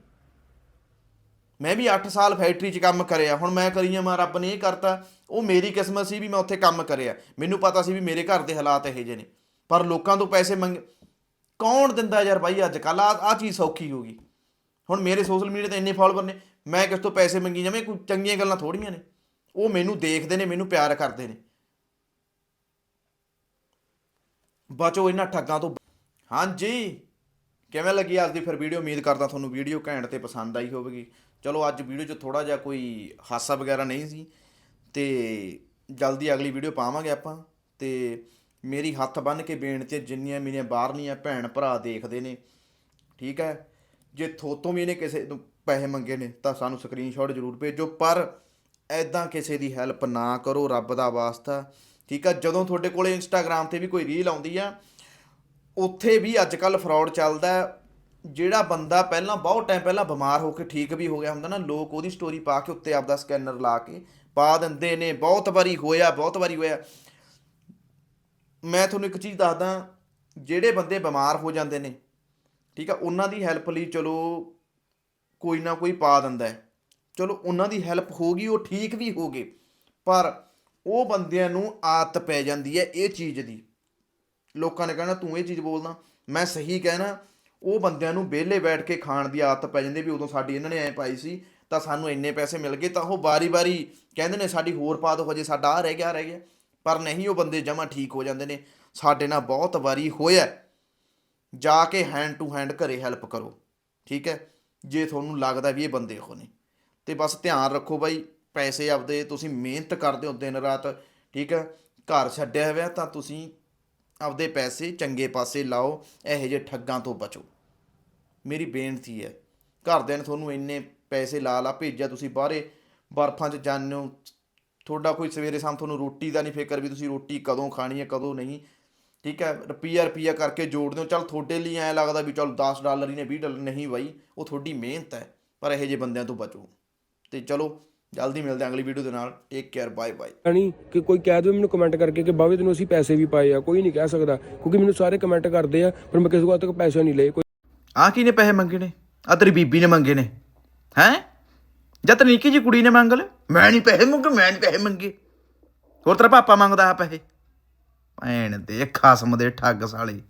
ਮੈਂ ਵੀ 8 ਸਾਲ ਫੈਕਟਰੀ 'ਚ ਕੰਮ ਕਰਿਆ, ਹੁਣ ਮੈਂ ਕਰੀ ਮੈਂ ਰੱਬ ਨੇ ਇਹ ਕਰਤਾ, ਉਹ ਮੇਰੀ ਕਿਸਮਤ ਸੀ ਵੀ ਮੈਂ ਉੱਥੇ ਕੰਮ ਕਰਿਆ। ਮੈਨੂੰ ਪਤਾ ਸੀ ਵੀ ਮੇਰੇ ਘਰ ਦੇ ਹਾਲਾਤ ਇਹੋ ਜਿਹੇ ਨੇ, ਪਰ ਲੋਕਾਂ ਤੋਂ ਪੈਸੇ ਮੰਗ, ਕੌਣ ਦਿੰਦਾ ਯਾਰ ਬਾਈ ਅੱਜ ਕੱਲ ਆ ਆ ਚੀਜ਼ ਸੌਖੀ ਹੋ ਗਈ। ਹੁਣ ਮੇਰੇ ਸੋਸ਼ਲ ਮੀਡੀਆ ਤੇ ਇੰਨੇ ਫਾਲੋਅਰ ਨੇ, ਮੈਂ ਕਿਸ ਤੋਂ ਪੈਸੇ ਮੰਗੀ ਜਾਵੇਂ? ਕੋਈ ਚੰਗੀਆਂ ਗੱਲਾਂ ਥੋੜੀਆਂ ਨੇ। ਉਹ ਮੈਨੂੰ ਦੇਖਦੇ ਨੇ, ਮੈਨੂੰ ਪਿਆਰ ਕਰਦੇ ਨੇ। ਬਚੋ ਇਹਨਾਂ ਠੱਗਾਂ ਤੋਂ। ਹਾਂਜੀ। ਕਿਵੇਂ ਲੱਗੀ ਅੱਜ ਦੀ ਫਿਰ ਵੀਡੀਓ? ਉਮੀਦ ਕਰਦਾ ਤੁਹਾਨੂੰ ਵੀਡੀਓ ਘੈਂਟ ਤੇ ਪਸੰਦ ਆਈ ਹੋਵੇਗੀ। ਚਲੋ, ਅੱਜ ਵੀਡੀਓ 'ਚ ਥੋੜਾ ਜਿਹਾ ਕੋਈ ਹਾਸਾ ਵਗੈਰਾ ਨਹੀਂ ਸੀ। ਤੇ ਜਲਦੀ ਅਗਲੀ ਵੀਡੀਓ ਪਾਵਾਂਗੇ ਆਪਾਂ। ਤੇ ਮੇਰੀ ਹੱਥ ਬੰਨ ਕੇ ਬੇਨਤੀ ਹੈ, ਜਿੰਨੀਆਂ ਮੇਰੀਆਂ ਬਾਹਰਲੀਆਂ ਭੈਣ ਭਰਾ ਦੇਖਦੇ ਨੇ, ਠੀਕ ਹੈ? ਜੇ ਥੋਤੋਂ ਵੀ ਇਹਨੇ ਕਿਸੇ ਨੂੰ ਪੈਸੇ ਮੰਗੇ ਨੇ, ਤਾਂ ਸਾਨੂੰ ਸਕਰੀਨਸ਼ਾਟ ਜ਼ਰੂਰ ਭੇਜੋ। ਪਰ ਐਦਾਂ ਕਿਸੇ ਦੀ ਹੈਲਪ ਨਾ ਕਰੋ, ਰੱਬ ਦਾ ਵਾਸਤਾ। ਠੀਕ ਆ, ਜਦੋਂ ਤੁਹਾਡੇ ਕੋਲੇ ਇੰਸਟਾਗ੍ਰam ਤੇ ਵੀ ਕੋਈ ਰੀਲ ਆਉਂਦੀ ਆ, ਉੱਥੇ ਵੀ ਅੱਜ ਕੱਲ ਫਰਾਡ ਚੱਲਦਾ ਜਿਹੜਾ ਬੰਦਾ ਪਹਿਲਾਂ ਬਹੁਤ ਟਾਈਮ ਪਹਿਲਾਂ ਬਿਮਾਰ ਹੋ ਕੇ ਠੀਕ ਵੀ ਹੋ ਗਿਆ ਹੁੰਦਾ ਨਾ, ਲੋਕ ਉਹਦੀ ਸਟੋਰੀ ਪਾ ਕੇ ਉੱਤੇ ਆਪਦਾ ਸਕੈਨਰ ਲਾ ਕੇ ਪਾ ਦਿੰਦੇ ਨੇ। ਬਹੁਤ ਵਾਰੀ ਹੋਇਆ, ਬਹੁਤ ਵਾਰੀ ਹੋਇਆ। ਮੈਂ ਤੁਹਾਨੂੰ ਇੱਕ ਚੀਜ਼ ਦੱਸਦਾ, ਜਿਹੜੇ ਬੰਦੇ ਬਿਮਾਰ ਹੋ ਜਾਂਦੇ ਨੇ, ਠੀਕ ਆ, ਉਹਨਾਂ ਦੀ ਹੈਲਪ ਲਈ ਚਲੋ ਕੋਈ ਨਾ ਕੋਈ ਪਾ ਦਿੰਦਾ ਹੈ। ਚਲੋ ਉਹਨਾਂ ਦੀ ਹੈਲਪ ਹੋ ਗਈ, ਉਹ ਠੀਕ ਵੀ ਹੋ ਗਏ, ਪਰ ਉਹ ਬੰਦਿਆਂ ਨੂੰ ਆਦਤ ਪੈ ਜਾਂਦੀ ਹੈ ਇਹ ਚੀਜ਼ ਦੀ। ਲੋਕਾਂ ਨੇ ਕਹਿਣਾ, ਤੂੰ ਇਹ ਚੀਜ਼ ਬੋਲਦਾ, ਮੈਂ ਸਹੀ ਕਹਿਣਾ, ਉਹ ਬੰਦਿਆਂ ਨੂੰ ਵਿਹਲੇ ਬੈਠ ਕੇ ਖਾਣ ਦੀ ਆਦਤ ਪੈ ਜਾਂਦੀ ਵੀ ਉਦੋਂ ਸਾਡੀ ਇਹਨਾਂ ਨੇ ਐ ਪਾਈ ਸੀ, ਤਾਂ ਸਾਨੂੰ ਇੰਨੇ ਪੈਸੇ ਮਿਲ ਗਏ, ਤਾਂ ਉਹ ਵਾਰੀ ਵਾਰੀ ਕਹਿੰਦੇ ਨੇ ਸਾਡੀ ਹੋਰ ਪਾ ਦਿਓ, ਹਜੇ ਸਾਡਾ ਆ ਰਹਿ ਗਿਆ ਰਹਿ ਗਿਆ, ਪਰ ਨਹੀਂ, ਉਹ ਬੰਦੇ ਜਮਾ ਠੀਕ ਹੋ ਜਾਂਦੇ ਨੇ। ਸਾਡੇ ਨਾਲ ਬਹੁਤ ਵਾਰੀ ਹੋਇਆ ਜਾ ਕੇ ਹੈਂਡ ਟੂ ਹੈਂਡ ਘਰੇ ਹੈਲਪ ਕਰੋ, ਠੀਕ ਹੈ? ਜੇ ਤੁਹਾਨੂੰ ਲੱਗਦਾ ਵੀ ਇਹ ਬੰਦੇ ਉਹ ਨੇ। ਤੇ ਬਸ ਧਿਆਨ ਰੱਖੋ ਬਾਈ, ਪੈਸੇ ਆਪਦੇ, ਤੁਸੀਂ ਮਿਹਨਤ ਕਰਦੇ ਹੋ ਦਿਨ ਰਾਤ, ਠੀਕ ਹੈ? ਘਰ ਛੱਡਿਆ ਹੋਇਆ ਤਾਂ ਤੁਸੀਂ ਆਪਦੇ ਪੈਸੇ ਚੰਗੇ ਪਾਸੇ ਲਾਓ, ਇਹੋ ਜਿਹੇ ਠੱਗਾਂ ਤੋਂ ਬਚੋ। ਮੇਰੀ ਬੇਨਤੀ ਹੈ, ਘਰਦਿਆਂ ਨੇ ਤੁਹਾਨੂੰ ਇੰਨੇ ਪੈਸੇ ਲਾ ਲਾ ਭੇਜਿਆ, ਤੁਸੀਂ ਬਾਹਰੇ ਬਰਫਾਂ 'ਚ ਜਾਂਦੇ ਹੋ, ਤੁਹਾਡਾ ਕੋਈ ਸਵੇਰੇ ਸ਼ਾਮ ਤੁਹਾਨੂੰ ਰੋਟੀ ਦਾ ਨਹੀਂ ਫਿਕਰ ਵੀ ਤੁਸੀਂ ਰੋਟੀ ਕਦੋਂ ਖਾਣੀ ਹੈ, ਕਦੋਂ ਨਹੀਂ, ਠੀਕ ਹੈ? ਰੁਪਈਆ ਰੁਪਈਆ ਕਰਕੇ ਜੋੜਦੇ ਹੋ, ਚਲ ਤੁਹਾਡੇ ਲਈ ਐ ਲੱਗਦਾ ਵੀ ਚਲ 10 ਡਾਲਰ ਹੀ ਨੇ 20 ਡਾਲਰ ਨਹੀਂ ਬਾਈ, ਉਹ ਤੁਹਾਡੀ ਮਿਹਨਤ ਹੈ, ਪਰ ਇਹੋ ਜਿਹੇ ਬੰਦਿਆਂ ਤੋਂ ਬਚੋ। ਤੇ ਚਲੋ ਜਲਦੀ ਮਿਲਦੇ ਹਾਂ ਅਗਲੀ ਵੀਡੀਓ ਦੇ ਨਾਲ। ਟੇਕ ਕੇਅਰ ਬਾਏ ਬਾਏ ਨਹੀਂ ਕਿ ਕੋਈ ਕਹਿ ਦਿਓ ਮੈਨੂੰ ਕਮੈਂਟ ਕਰਕੇ ਕਿ ਬਾਵੇ ਤੈਨੂੰ ਅਸੀਂ ਪੈਸੇ ਵੀ ਪਾਏ ਆ ਕੋਈ ਨਹੀਂ ਕਹਿ ਸਕਦਾ ਕਿਉਂਕਿ ਮੈਨੂੰ ਸਾਰੇ ਕਮੈਂਟ ਕਰਦੇ ਆ ਪਰ ਮੈਂ ਕਿਸੇ ਕੋਲ ਤੱਕ ਪੈਸੇ ਨਹੀਂ ਲਏ ਕੋਈ ਆ ਕੀ ਨੇ ਪੈਸੇ ਮੰਗੇ ਨੇ? ਆ ਤੇਰੀ ਬੀਬੀ ਨੇ ਮੰਗੇ ਨੇ। ਹੈ? ਜਾਂ ਤੇਰੀ ਨਿੱਕੀ ਜੀ ਕੁੜੀ ਨੇ ਮੰਗ ਲਏ? ਮੈਂ ਨਹੀਂ ਪੈਸੇ ਮੰਗੇ ਮੈਂ ਨਹੀਂ ਪੈਸੇ ਮੰਗੇ। ਹੋਰ ਤੇਰਾ ਪਾਪਾ ਮੰਗਦਾ ਆ ਪੈਸੇ। ਭੈਣ ਦੇ ਖਸਮ ਦੇ ਠੱਗ ਸਾਲੇ।